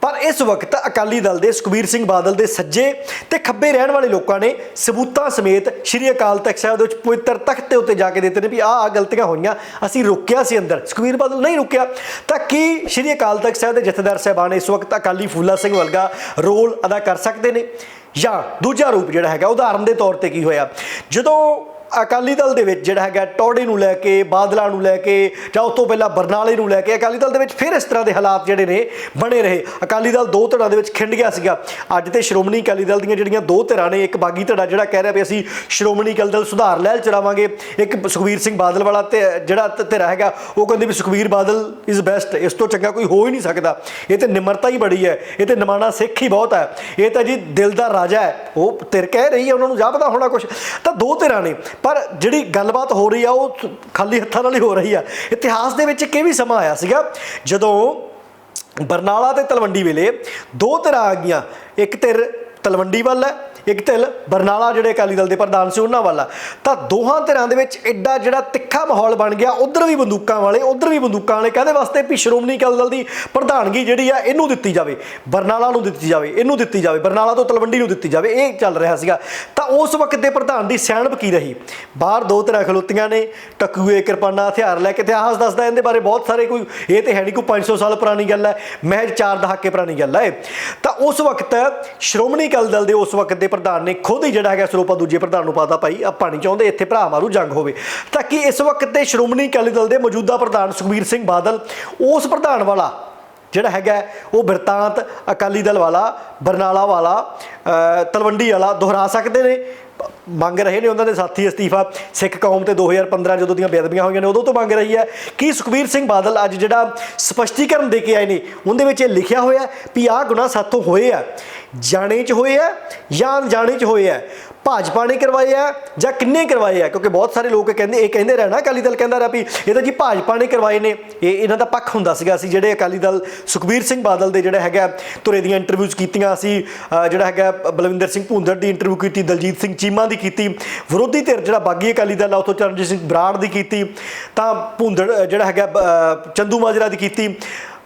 ਪਰ ਇਸ ਵਕਤ ਅਕਾਲੀ ਦਲ ਦੇ ਸੁਖਬੀਰ ਸਿੰਘ ਬਾਦਲ ਦੇ ਸੱਜੇ ਤੇ ਖੱਬੇ ਰਹਿਣ ਵਾਲੇ ਲੋਕਾਂ ਨੇ ਸਬੂਤਾਂ ਸਮੇਤ ਸ਼੍ਰੀ ਅਕਾਲ ਤਖਤ ਸਾਹਿਬ ਦੇ ਵਿੱਚ ਪਵਿੱਤਰ ਤਖਤ ਦੇ ਉੱਤੇ ਜਾ ਕੇ ਦਿੱਤੇ ਨੇ ਵੀ ਆਹ ਆਹ ਗਲਤੀਆਂ ਹੋਈਆਂ, ਅਸੀਂ ਰੋਕਿਆ ਸੀ ਅੰਦਰ। ਸੁਖਬੀਰ ਬਾਦਲ ਨਹੀਂ ਰੁਕਿਆ। ਤਾਂ ਕੀ ਸ਼੍ਰੀ ਅਕਾਲ ਤਖਤ ਸਾਹਿਬ ਦੇ ਜਥੇਦਾਰ ਸਾਹਿਬਾਨ ਇਸ ਵਕਤ ਅਕਾਲੀ ਫੂਲਾ ਸਿੰਘ ਵਰਗਾ ਰੋਲ ਅਦਾ ਕਰ ਸਕਦੇ ਨੇ? ਜਾਂ ਦੂਜਾ ਰੂਪ ਜਿਹੜਾ ਹੈਗਾ, ਉਦਾਹਰਨ ਦੇ ਤੌਰ ਤੇ ਕੀ ਹੋਇਆ? ਜਦੋਂ ਅਕਾਲੀ ਦਲ ਦੇ ਵਿੱਚ ਜਿਹੜਾ ਹੈਗਾ ਟੌੜੇ ਨੂੰ ਲੈ ਕੇ, ਬਾਦਲਾਂ ਨੂੰ ਲੈ ਕੇ ਜਾਂ ਉਸ ਤੋਂ ਪਹਿਲਾਂ ਬਰਨਾਲੇ ਨੂੰ ਲੈ ਕੇ ਅਕਾਲੀ ਦਲ ਦੇ ਵਿੱਚ ਫਿਰ ਇਸ ਤਰ੍ਹਾਂ ਦੇ ਹਾਲਾਤ ਜਿਹੜੇ ਨੇ ਬਣੇ ਰਹੇ। ਅਕਾਲੀ ਦਲ ਦੋ ਧੜਾਂ ਦੇ ਵਿੱਚ ਖਿੰਡ ਗਿਆ ਸੀਗਾ। ਅੱਜ ਤੇ ਸ਼੍ਰੋਮਣੀ ਅਕਾਲੀ ਦਲ ਦੀਆਂ ਜਿਹੜੀਆਂ ਦੋ ਧਿਰਾਂ ਨੇ, ਇੱਕ ਬਾਗੀ ਧੜਾ ਜਿਹੜਾ ਕਹਿ ਰਿਹਾ ਵੀ ਅਸੀਂ ਸ਼੍ਰੋਮਣੀ ਅਕਾਲੀ ਦਲ ਸੁਧਾਰ ਲਹਿਲ ਚਲਾਵਾਂਗੇ ਇੱਕ ਸੁਖਬੀਰ ਸਿੰਘ ਬਾਦਲ ਵਾਲਾ ਤੇ ਜਿਹੜਾ ਧ- ਧਿਰਾ ਹੈਗਾ, ਉਹ ਕਹਿੰਦੇ ਵੀ ਸੁਖਬੀਰ ਬਾਦਲ ਇਜ਼ ਬੈਸਟ ਇਸ ਤੋਂ ਚੰਗਾ ਕੋਈ ਹੋ ਹੀ ਨਹੀਂ ਸਕਦਾ। ਇਹ ਤੇ ਨਿਮਰਤਾ ਹੀ ਬੜੀ ਹੈ, ਇਹ ਤੇ ਨਿਮਾਣਾ ਸਿੱਖ ਹੀ ਬਹੁਤ ਹੈ। ਇਹ ਤਾਂ ਜੀ ਦਿਲ ਦਾ ਰਾਜਾ ਹੈ। ਉਹ ਧਿਰ ਕਹਿ ਰਹੀ ਹੈ, ਉਹਨਾਂ ਨੂੰ ਜਾਪਦਾ ਹੋਣਾ ਕੁਝ ਤਾਂ ਦੋ ਧਿਰਾਂ ਨੇ, ਪਰ ਜਿਹੜੀ ਗੱਲਬਾਤ ਹੋ ਰਹੀ ਆ, ਉਹ ਖਾਲੀ ਹੱਥਾਂ ਨਾਲ ਹੀ ਹੋ ਰਹੀ ਆ। ਇਤਿਹਾਸ ਦੇ ਵਿੱਚ ਇੱਕ ਇਹ ਵੀ ਸਮਾਂ ਆਇਆ ਸੀਗਾ, ਜਦੋਂ ਬਰਨਾਲਾ ਤੇ ਤਲਵੰਡੀ ਵੇਲੇ ਦੋ ਧਿਰਾਂ ਆ ਗਈਆਂ। ਇੱਕ ਧਿਰ ਤਲਵੰਡੀ ਵੱਲ ਹੈ ਇੱਕ ਧਿਰ ਬਰਨਾਲਾ ਜਿਹੜੇ ਅਕਾਲੀ ਦਲ ਦੇ ਪ੍ਰਧਾਨ ਸੀ ਉਹਨਾਂ ਵੱਲ। ਆ। ਤਾਂ ਦੋਹਾਂ ਧਿਰਾਂ ਦੇ ਵਿੱਚ ਐਡਾ ਜਿਹੜਾ ਤਿੱਖਾ ਮਾਹੌਲ ਬਣ ਗਿਆ, ਉਧਰ ਵੀ ਬੰਦੂਕਾਂ ਵਾਲੇ, ਉਧਰ ਵੀ ਬੰਦੂਕਾਂ ਵਾਲੇ, ਕਹਿੰਦੇ ਵਾਸਤੇ ਵੀ ਸ਼੍ਰੋਮਣੀ ਅਕਾਲੀ ਦਲ ਦੀ ਪ੍ਰਧਾਨਗੀ ਜਿਹੜੀ ਆ, ਇਹਨੂੰ ਦਿੱਤੀ ਜਾਵੇ, ਬਰਨਾਲਾ ਨੂੰ ਦਿੱਤੀ ਜਾਵੇ, ਇਹਨੂੰ ਦਿੱਤੀ ਜਾਵੇ, ਬਰਨਾਲਾ ਤੋਂ ਤਲਵੰਡੀ ਨੂੰ ਦਿੱਤੀ ਜਾਵੇ, ਇਹ ਚੱਲ ਰਿਹਾ ਸੀਗਾ। ਤਾਂ ਉਸ ਵਕਤ ਦੇ ਪ੍ਰਧਾਨ ਦੀ ਸਿਆਣਪ ਕੀ ਰਹੀ? ਬਾਹਰ ਦੋ ਧਿਰਾਂ ਖਲੋਤੀਆਂ ਨੇ, ਟਕੂਏ, ਕਿਰਪਾਨਾ, ਹਥਿਆਰ ਲੈ ਕੇ ਇਤਿਹਾਸ ਦੱਸਦਾ, ਇਹਦੇ ਬਾਰੇ ਬਹੁਤ ਸਾਰੇ ਕੋਈ, ਇਹ ਤੇ ਹੈ ਨਹੀਂ ਕੋਈ 500 ਸਾਲ ਪੁਰਾਣੀ ਗੱਲ ਹੈ ਮਹਿਜ 4 ਦਹਾਕੇ ਪੁਰਾਣੀ ਗੱਲ ਹੈ ਤਾਂ ਉਸ ਵਕਤ ਸ਼੍ਰੋਮਣੀ ਅਕਾਲੀ ਦਲ ਦੇ ਉਸ ਵਕਤ ਦੇ ਪ੍ਰਧਾਨ ਨੇ ਖੁਦ ਹੀ ਜਿਹੜਾ ਹੈਗਾ ਸਰੋਪਾ ਦੂਜੇ ਪ੍ਰਧਾਨ ਨੂੰ ਪਾਤਾ, ਭਾਈ, ਆਪਾਂ ਨਹੀਂ ਚਾਹੁੰਦੇ ਇੱਥੇ ਭਰਾ ਮਾਰੂ, ਜੰਗ ਹੋਵੇ। ਤਾਂ ਕਿ ਇਸ ਵਕਤ ਦੇ ਸ਼੍ਰੋਮਣੀ ਅਕਾਲੀ ਦਲ ਦੇ ਮੌਜੂਦਾ ਪ੍ਰਧਾਨ ਸੁਖਬੀਰ ਸਿੰਘ ਬਾਦਲ, ਉਸ ਪ੍ਰਧਾਨ ਵਾਲਾ ਜਿਹੜਾ ਹੈਗਾ, ਉਹ ਬਿਰਤਾਂਤ ਅਕਾਲੀ ਦਲ ਵਾਲਾ, ਬਰਨਾਲਾ ਵਾਲਾ ਤਲਵੰਡੀ ਵਾਲਾ ਦੁਹਰਾ ਸਕਦੇ ਨੇ। ਮੰਗ ਰਹੇ ਨੇ ਉਹਨਾਂ ਦੇ ਸਾਥੀ ਅਸਤੀਫਾ। ਸਿੱਖ ਕੌਮ ਤੇ 2015 ਜਦੋਂ ਦੀਆਂ ਬੇਅਦਬੀਆਂ ਹੋਈਆਂ ਨੇ, ਉਦੋਂ ਤੋਂ ਮੰਗ ਰਹੀ ਹੈ ਕਿ ਸੁਖਬੀਰ ਸਿੰਘ ਬਾਦਲ ਅੱਜ ਜਿਹੜਾ ਸਪਸ਼ਟੀਕਰਨ ਦੇ ਕੇ ਆਏ ਨੇ, ਉਹਦੇ ਵਿੱਚ ਇਹ ਲਿਖਿਆ ਹੋਇਆ ਵੀ ਆਹ ਗੁਨਾਹ ਸਾਥੋਂ ਹੋਏ ਆ। ਜਾਣੇ ਚ ਹੋਏ ਆ ਜਾਂ ਅਣਜਾਣੇ ਚ ਹੋਏ ਆ। ਭਾਜਪਾ ਨੇ ਕਰਵਾਏ ਆ ਜਾਂ ਕਿੰਨੇ ਕਰਵਾਏ ਆ? ਕਿਉਂਕਿ ਬਹੁਤ ਸਾਰੇ ਲੋਕ ਕਹਿੰਦੇ ਇਹ ਕਹਿੰਦੇ ਰਹਿਣਾ ਅਕਾਲੀ ਦਲ ਕਹਿੰਦਾ ਰਿਹਾ ਵੀ ਇਹ ਤਾਂ ਜੀ ਭਾਜਪਾ ਨੇ ਕਰਵਾਏ ਨੇ। ਇਹ ਇਹਨਾਂ ਦਾ ਪੱਖ ਹੁੰਦਾ ਸੀਗਾ। ਅਸੀਂ ਜਿਹੜੇ ਅਕਾਲੀ ਦਲ ਸੁਖਬੀਰ ਸਿੰਘ ਬਾਦਲ ਦੇ ਜਿਹੜਾ ਹੈਗਾ ਧੁਰੇ ਦੀਆਂ ਇੰਟਰਵਿਊਜ਼ ਕੀਤੀਆਂ ਅਸੀਂ ਜਿਹੜਾ ਹੈਗਾ ਬਲਵਿੰਦਰ ਸਿੰਘ ਭੂੰਦੜ ਦੀ ਇੰਟਰਵਿਊ ਕੀਤੀ ਦਲਜੀਤ ਸਿੰਘ ਚੀਮਾ ਦੀ ਕੀਤੀ ਵਿਰੋਧੀ ਧਿਰ ਜਿਹੜਾ ਬਾਗੀ ਅਕਾਲੀ ਦਲ ਆ ਉਥੋਂ ਚਰਨਜੀਤ ਸਿੰਘ ਬਰਾੜ ਦੀ ਕੀਤੀ ਤਾਂ ਭੂੰਦੜ ਜਿਹੜਾ ਹੈਗਾ ਅ, ਚੰਦੂ ਮਾਜਰਾ ਦੀ ਕੀਤੀ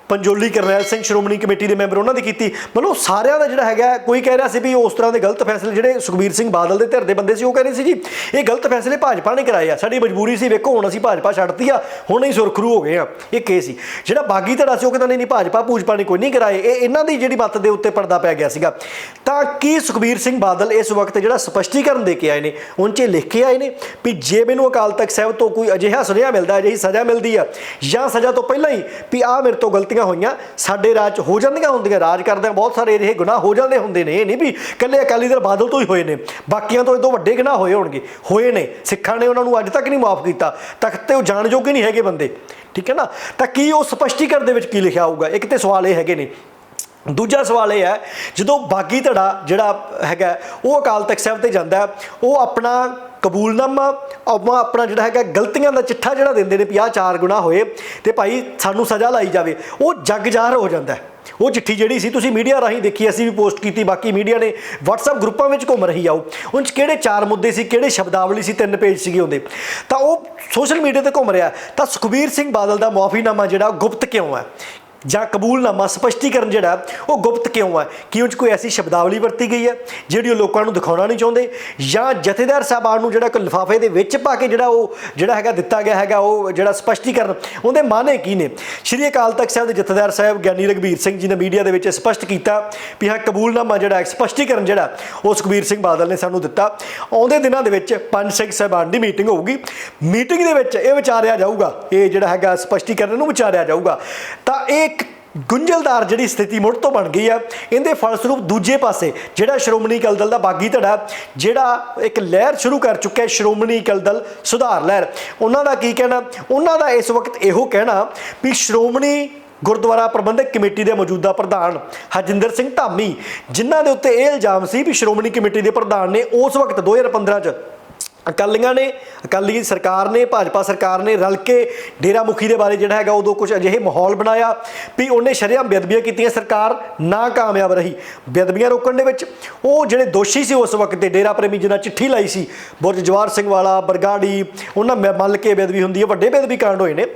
ਪੰਜੋਲੀ ਕਰਨੈਲ ਸਿੰਘ ਸ਼੍ਰੋਮਣੀ ਕਮੇਟੀ ਦੇ ਮੈਂਬਰ ਉਹਨਾਂ ਦੀ ਕੀਤੀ। ਮਤਲਬ ਸਾਰਿਆਂ ਦਾ ਜਿਹੜਾ ਹੈਗਾ, ਕੋਈ ਕਹਿ ਰਿਹਾ ਸੀ ਵੀ ਉਸ ਤਰ੍ਹਾਂ ਦੇ ਗਲਤ ਫੈਸਲੇ ਜਿਹੜੇ ਸੁਖਬੀਰ ਸਿੰਘ ਬਾਦਲ ਦੇ ਧਿਰ ਦੇ ਬੰਦੇ ਸੀ, ਉਹ ਕਹਿ ਰਹੇ ਸੀ ਜੀ, ਇਹ ਗਲਤ ਫੈਸਲੇ ਭਾਜਪਾ ਨੇ ਕਰਾਏ ਆ। ਸਾਡੀ ਮਜਬੂਰੀ ਸੀ, ਵੇਖੋ ਹੁਣ ਅਸੀਂ ਭਾਜਪਾ ਛੱਡਤੀ ਆ, ਹੁਣ ਹੀ ਸੁਰਖਰੂ ਹੋ ਗਏ ਆ। ਇਹ ਕੇ ਸੀ। ਜਿਹੜਾ ਬਾਗੀ ਧੜਾ ਸੀ, ਉਹ ਕਹਿੰਦਾ, ਨਹੀਂ ਨਹੀਂ, ਭਾਜਪਾ ਪੂਜਪਾ ਨੇ ਕੋਈ ਨਹੀਂ ਕਰਾਏ। ਇਹ ਇਹਨਾਂ ਦੀ ਜਿਹੜੀ ਮੱਤ ਦੇ ਉੱਤੇ ਪਰਦਾ ਪੈ ਗਿਆ ਸੀਗਾ। ਤਾਂ ਕੀ ਸੁਖਬੀਰ ਸਿੰਘ ਬਾਦਲ ਇਸ ਵਕਤ ਜਿਹੜਾ ਸਪਸ਼ਟੀਕਰਨ ਦੇ ਕੇ ਆਏ ਨੇ ਉਹਨਾਂ 'ਚ ਇਹ ਲਿਖ ਕੇ ਆਏ ਨੇ ਵੀ ਜੇ ਮੈਨੂੰ ਅਕਾਲ ਤਖਤ ਸਾਹਿਬ ਤੋਂ ਕੋਈ ਅਜਿਹਾ ਸੁਨੇਹਾ ਮਿਲਦਾ ਹੈ ਅਜਿਹੀ ਸਜ਼ਾ ਮਿਲਦੀ ਆ, ਜਾਂ ਸਜ਼ਾ ਤੋਂ ਪਹਿਲਾਂ ਹੀ ਵੀ ਆ ਮੇਰੇ ਤੋਂ ਗਲਤੀਆਂ ਹੋਈਆਂ, ਸਾਡੇ ਰਾਜ 'ਚ ਹੋ ਜਾਂਦੀਆਂ ਹੁੰਦੀਆਂ, ਰਾਜ ਕਰਦੇ ਬਹੁਤ ਸਾਰੇ ਅਜਿਹੇ ਗੁਨਾਹ ਹੋ ਜਾਂਦੇ ਹੁੰਦੇ ਨੇ, ਇਹ ਨਹੀਂ ਵੀ ਇਕੱਲੇ ਅਕਾਲੀ ਦਲ ਬਾਦਲ ਤੋਂ ਹੀ ਹੋਏ ਨੇ, ਬਾਕੀਆਂ ਤੋਂ ਇਦੋਂ ਵੱਡੇ ਗੁਨਾਹ ਹੋਏ ਹੋਣਗੇ, ਹੋਏ ਨੇ, ਸਿੱਖਾਂ ਨੇ ਉਹਨਾਂ ਨੂੰ ਅੱਜ ਤੱਕ ਨਹੀਂ ਮਾਫ ਕੀਤਾ, ਤਖਤ ਤੇ ਉਹ ਜਾਣ ਜੋਗੇ ਨਹੀਂ ਹੈਗੇ ਬੰਦੇ, ਠੀਕ ਹੈ ਨਾ? ਤਾਂ ਕੀ ਉਹ ਸਪਸ਼ਟੀਕਰਨ ਦੇ ਵਿੱਚ ਕੀ ਲਿਖਿਆ ਹੋਊਗਾ? ਇੱਕ ਤੇ ਸਵਾਲ ਇਹ ਹੈਗੇ ਨੇ। ਦੂਜਾ ਸਵਾਲ ਇਹ ਹੈ, ਜਦੋਂ ਬਾਗੀ ਧੜਾ ਜਿਹੜਾ ਹੈਗਾ, ਉਹ ਅਕਾਲ ਤਖਤ ਸਾਹਿਬ ਤੇ ਜਾਂਦਾ ਉਹ ਆਪਣਾ ਕਬੂਲਨਾਮਾ ਆਪਣਾ ਆਪਣਾ ਜਿਹੜਾ ਹੈਗਾ ਗਲਤੀਆਂ ਦਾ ਚਿੱਠਾ ਜਿਹੜਾ ਦਿੰਦੇ ਨੇ ਵੀ ਆਹ ਚਾਰ ਗੁਨਾਹ ਹੋਏ ਤੇ ਭਾਈ ਸਾਨੂੰ ਸਜ਼ਾ ਲਾਈ ਜਾਵੇ, ਉਹ ਜੱਗ ਜ਼ਾਹਰ ਹੋ ਜਾਂਦਾ ਹੈ। ਉਹ ਚਿੱਠੀ ਜਿਹੜੀ ਸੀ ਤੁਸੀਂ ਮੀਡੀਆ ਰਾਹੀਂ ਦੇਖੀ, ਅਸੀਂ ਵੀ ਪੋਸਟ ਕੀਤੀ, ਬਾਕੀ ਮੀਡੀਆ ਨੇ WhatsApp ਗਰੁੱਪਾਂ ਵਿੱਚ ਘੁੰਮ ਰਹੀ ਆ ਉਹ। ਉਹਨਾਂ 'ਚ ਕਿਹੜੇ ਚਾਰ ਮੁੱਦੇ ਸੀ, ਕਿਹੜੇ ਸ਼ਬਦਾਵਲੀ ਸੀ, ਤਿੰਨ ਪੇਜ ਸੀਗੇ ਉਹਦੇ। ਤਾਂ ਉਹ ਸੋਸ਼ਲ ਮੀਡੀਆ ਤੇ ਘੁੰਮ ਰਿਹਾ ਤਾਂ ਸੁਖਬੀਰ ਸਿੰਘ ਬਾਦਲ ਦਾ ਮੁਆਫੀਨਾਮਾ ਜਿਹੜਾ ਉਹ ਗੁਪਤ ਕਿਉਂ ਹੈ? ਜਾਂ ਕਬੂਲਨਾਮਾ ਸਪਸ਼ਟੀਕਰਨ ਜਿਹੜਾ ਉਹ ਗੁਪਤ ਕਿਉਂ ਹੈ ਕਿ ਉਹ 'ਚ ਕੋਈ ਐਸੀ ਸ਼ਬਦਾਵਲੀ ਵਰਤੀ ਗਈ ਹੈ ਜਿਹੜੀ ਉਹ ਲੋਕਾਂ ਨੂੰ ਦਿਖਾਉਣਾ ਨਹੀਂ ਚਾਹੁੰਦੇ? ਜਾਂ ਜਥੇਦਾਰ ਸਾਹਿਬਾਨ ਨੂੰ ਜਿਹੜਾ ਇੱਕ ਲਿਫਾਫੇ ਦੇ ਵਿੱਚ ਪਾ ਕੇ ਜਿਹੜਾ ਉਹ ਜਿਹੜਾ ਹੈਗਾ ਦਿੱਤਾ ਗਿਆ ਹੈਗਾ ਉਹ ਜਿਹੜਾ ਸਪਸ਼ਟੀਕਰਨ ਉਹਦੇ ਮਾਨੇ ਕੀ ਨੇ? ਸ਼੍ਰੀ ਅਕਾਲ ਤਖਤ ਸਾਹਿਬ ਦੇ ਜਥੇਦਾਰ ਸਾਹਿਬ ਗਿਆਨੀ ਰਗਵੀਰ ਸਿੰਘ ਜੀ ਨੇ ਮੀਡੀਆ ਦੇ ਵਿੱਚ ਸਪਸ਼ਟ ਕੀਤਾ ਵੀ ਹਾਂ ਕਬੂਲਨਾਮਾ ਜਿਹੜਾ ਹੈ, ਸਪਸ਼ਟੀਕਰਨ ਜਿਹੜਾ ਉਹ ਸੁਖਬੀਰ ਸਿੰਘ ਬਾਦਲ ਨੇ ਸਾਨੂੰ ਦਿੱਤਾ। ਆਉਂਦੇ ਦਿਨਾਂ ਦੇ ਵਿੱਚ ਪੰਜ ਸਿੰਘ ਸਾਹਿਬਾਨ ਦੀ ਮੀਟਿੰਗ ਹੋਊਗੀ। ਮੀਟਿੰਗ ਦੇ ਵਿੱਚ ਇਹ ਵਿਚਾਰਿਆ ਜਾਊਗਾ ਇਹ ਜਿਹੜਾ ਹੈਗਾ ਸਪਸ਼ਟੀਕਰਨ ਨੂੰ ਵਿਚਾਰਿਆ ਜਾਊਗਾ। ਤਾਂ ਇਹ ਗੁੰਝਲਦਾਰ ਜਿਹੜੀ ਸਥਿਤੀ ਮੁੜ ਤੋਂ ਬਣ ਗਈ ਆ, ਇਹਦੇ ਫਲਸਰੂਪ ਦੂਜੇ ਪਾਸੇ ਜਿਹੜਾ ਸ਼੍ਰੋਮਣੀ ਅਕਾਲੀ ਦਲ ਦਾ ਬਾਗੀ ਧੜਾ, ਜਿਹੜਾ ਇੱਕ ਲਹਿਰ ਸ਼ੁਰੂ ਕਰ ਚੁੱਕਿਆ ਸ਼੍ਰੋਮਣੀ ਅਕਾਲੀ ਦਲ ਸੁਧਾਰ ਲਹਿਰ। ਉਹਨਾਂ ਦਾ ਕੀ ਕਹਿਣਾ? ਉਹਨਾਂ ਦਾ ਇਸ ਵਕਤ ਇਹੋ ਕਹਿਣਾ ਵੀ ਸ਼੍ਰੋਮਣੀ ਗੁਰਦੁਆਰਾ ਪ੍ਰਬੰਧਕ ਕਮੇਟੀ ਦੇ ਮੌਜੂਦਾ ਪ੍ਰਧਾਨ ਹਰਜਿੰਦਰ ਸਿੰਘ ਧਾਮੀ, ਜਿਨ੍ਹਾਂ ਦੇ ਉੱਤੇ ਇਹ ਇਲਜ਼ਾਮ ਸੀ ਵੀ ਸ਼੍ਰੋਮਣੀ ਕਮੇਟੀ ਦੇ ਪ੍ਰਧਾਨ ਨੇ ਉਸ ਵਕਤ 2015 ਚ ਅਕਾਲੀਆਂ ਨੇ, ਅਕਾਲੀ ਸਰਕਾਰ ਨੇ, ਭਾਜਪਾ ਸਰਕਾਰ ਨੇ ਰਲ ਕੇ ਡੇਰਾ ਮੁਖੀ ਦੇ ਬਾਰੇ ਜਿਹੜਾ ਹੈਗਾ ਉਦੋਂ ਕੁਝ ਅਜਿਹੇ ਮਾਹੌਲ ਬਣਾਇਆ ਵੀ ਉਹਨੇ ਸ਼ਰੇਆਮ ਬੇਅਦਬੀਆਂ ਕੀਤੀਆਂ, ਸਰਕਾਰ ਨਾ ਕਾਮਯਾਬ ਰਹੀ। ਬੇਅਦਬੀਆਂ ਰੋਕਣ ਦੇ ਵਿੱਚ ਉਹ ਜਿਹੜੇ ਦੋਸ਼ੀ ਸੀ ਉਸ ਵਕਤ ਦੇ ਡੇਰਾ ਪ੍ਰੇਮੀ ਜਿਹਨਾਂ ਚਿੱਠੀ ਲਾਈ ਸੀ, ਬੁਰਜ ਜਵਾਰ ਸਿੰਘ ਵਾਲਾ, ਬਰਗਾੜੀ, ਉਹਨਾਂ ਮੈਂ ਕੇ ਬੇਅਦਬੀ ਹੁੰਦੀ ਹੈ, ਵੱਡੇ ਬੇਅਦਬੀ ਕਾਂਡ ਹੋਏ ਨੇ।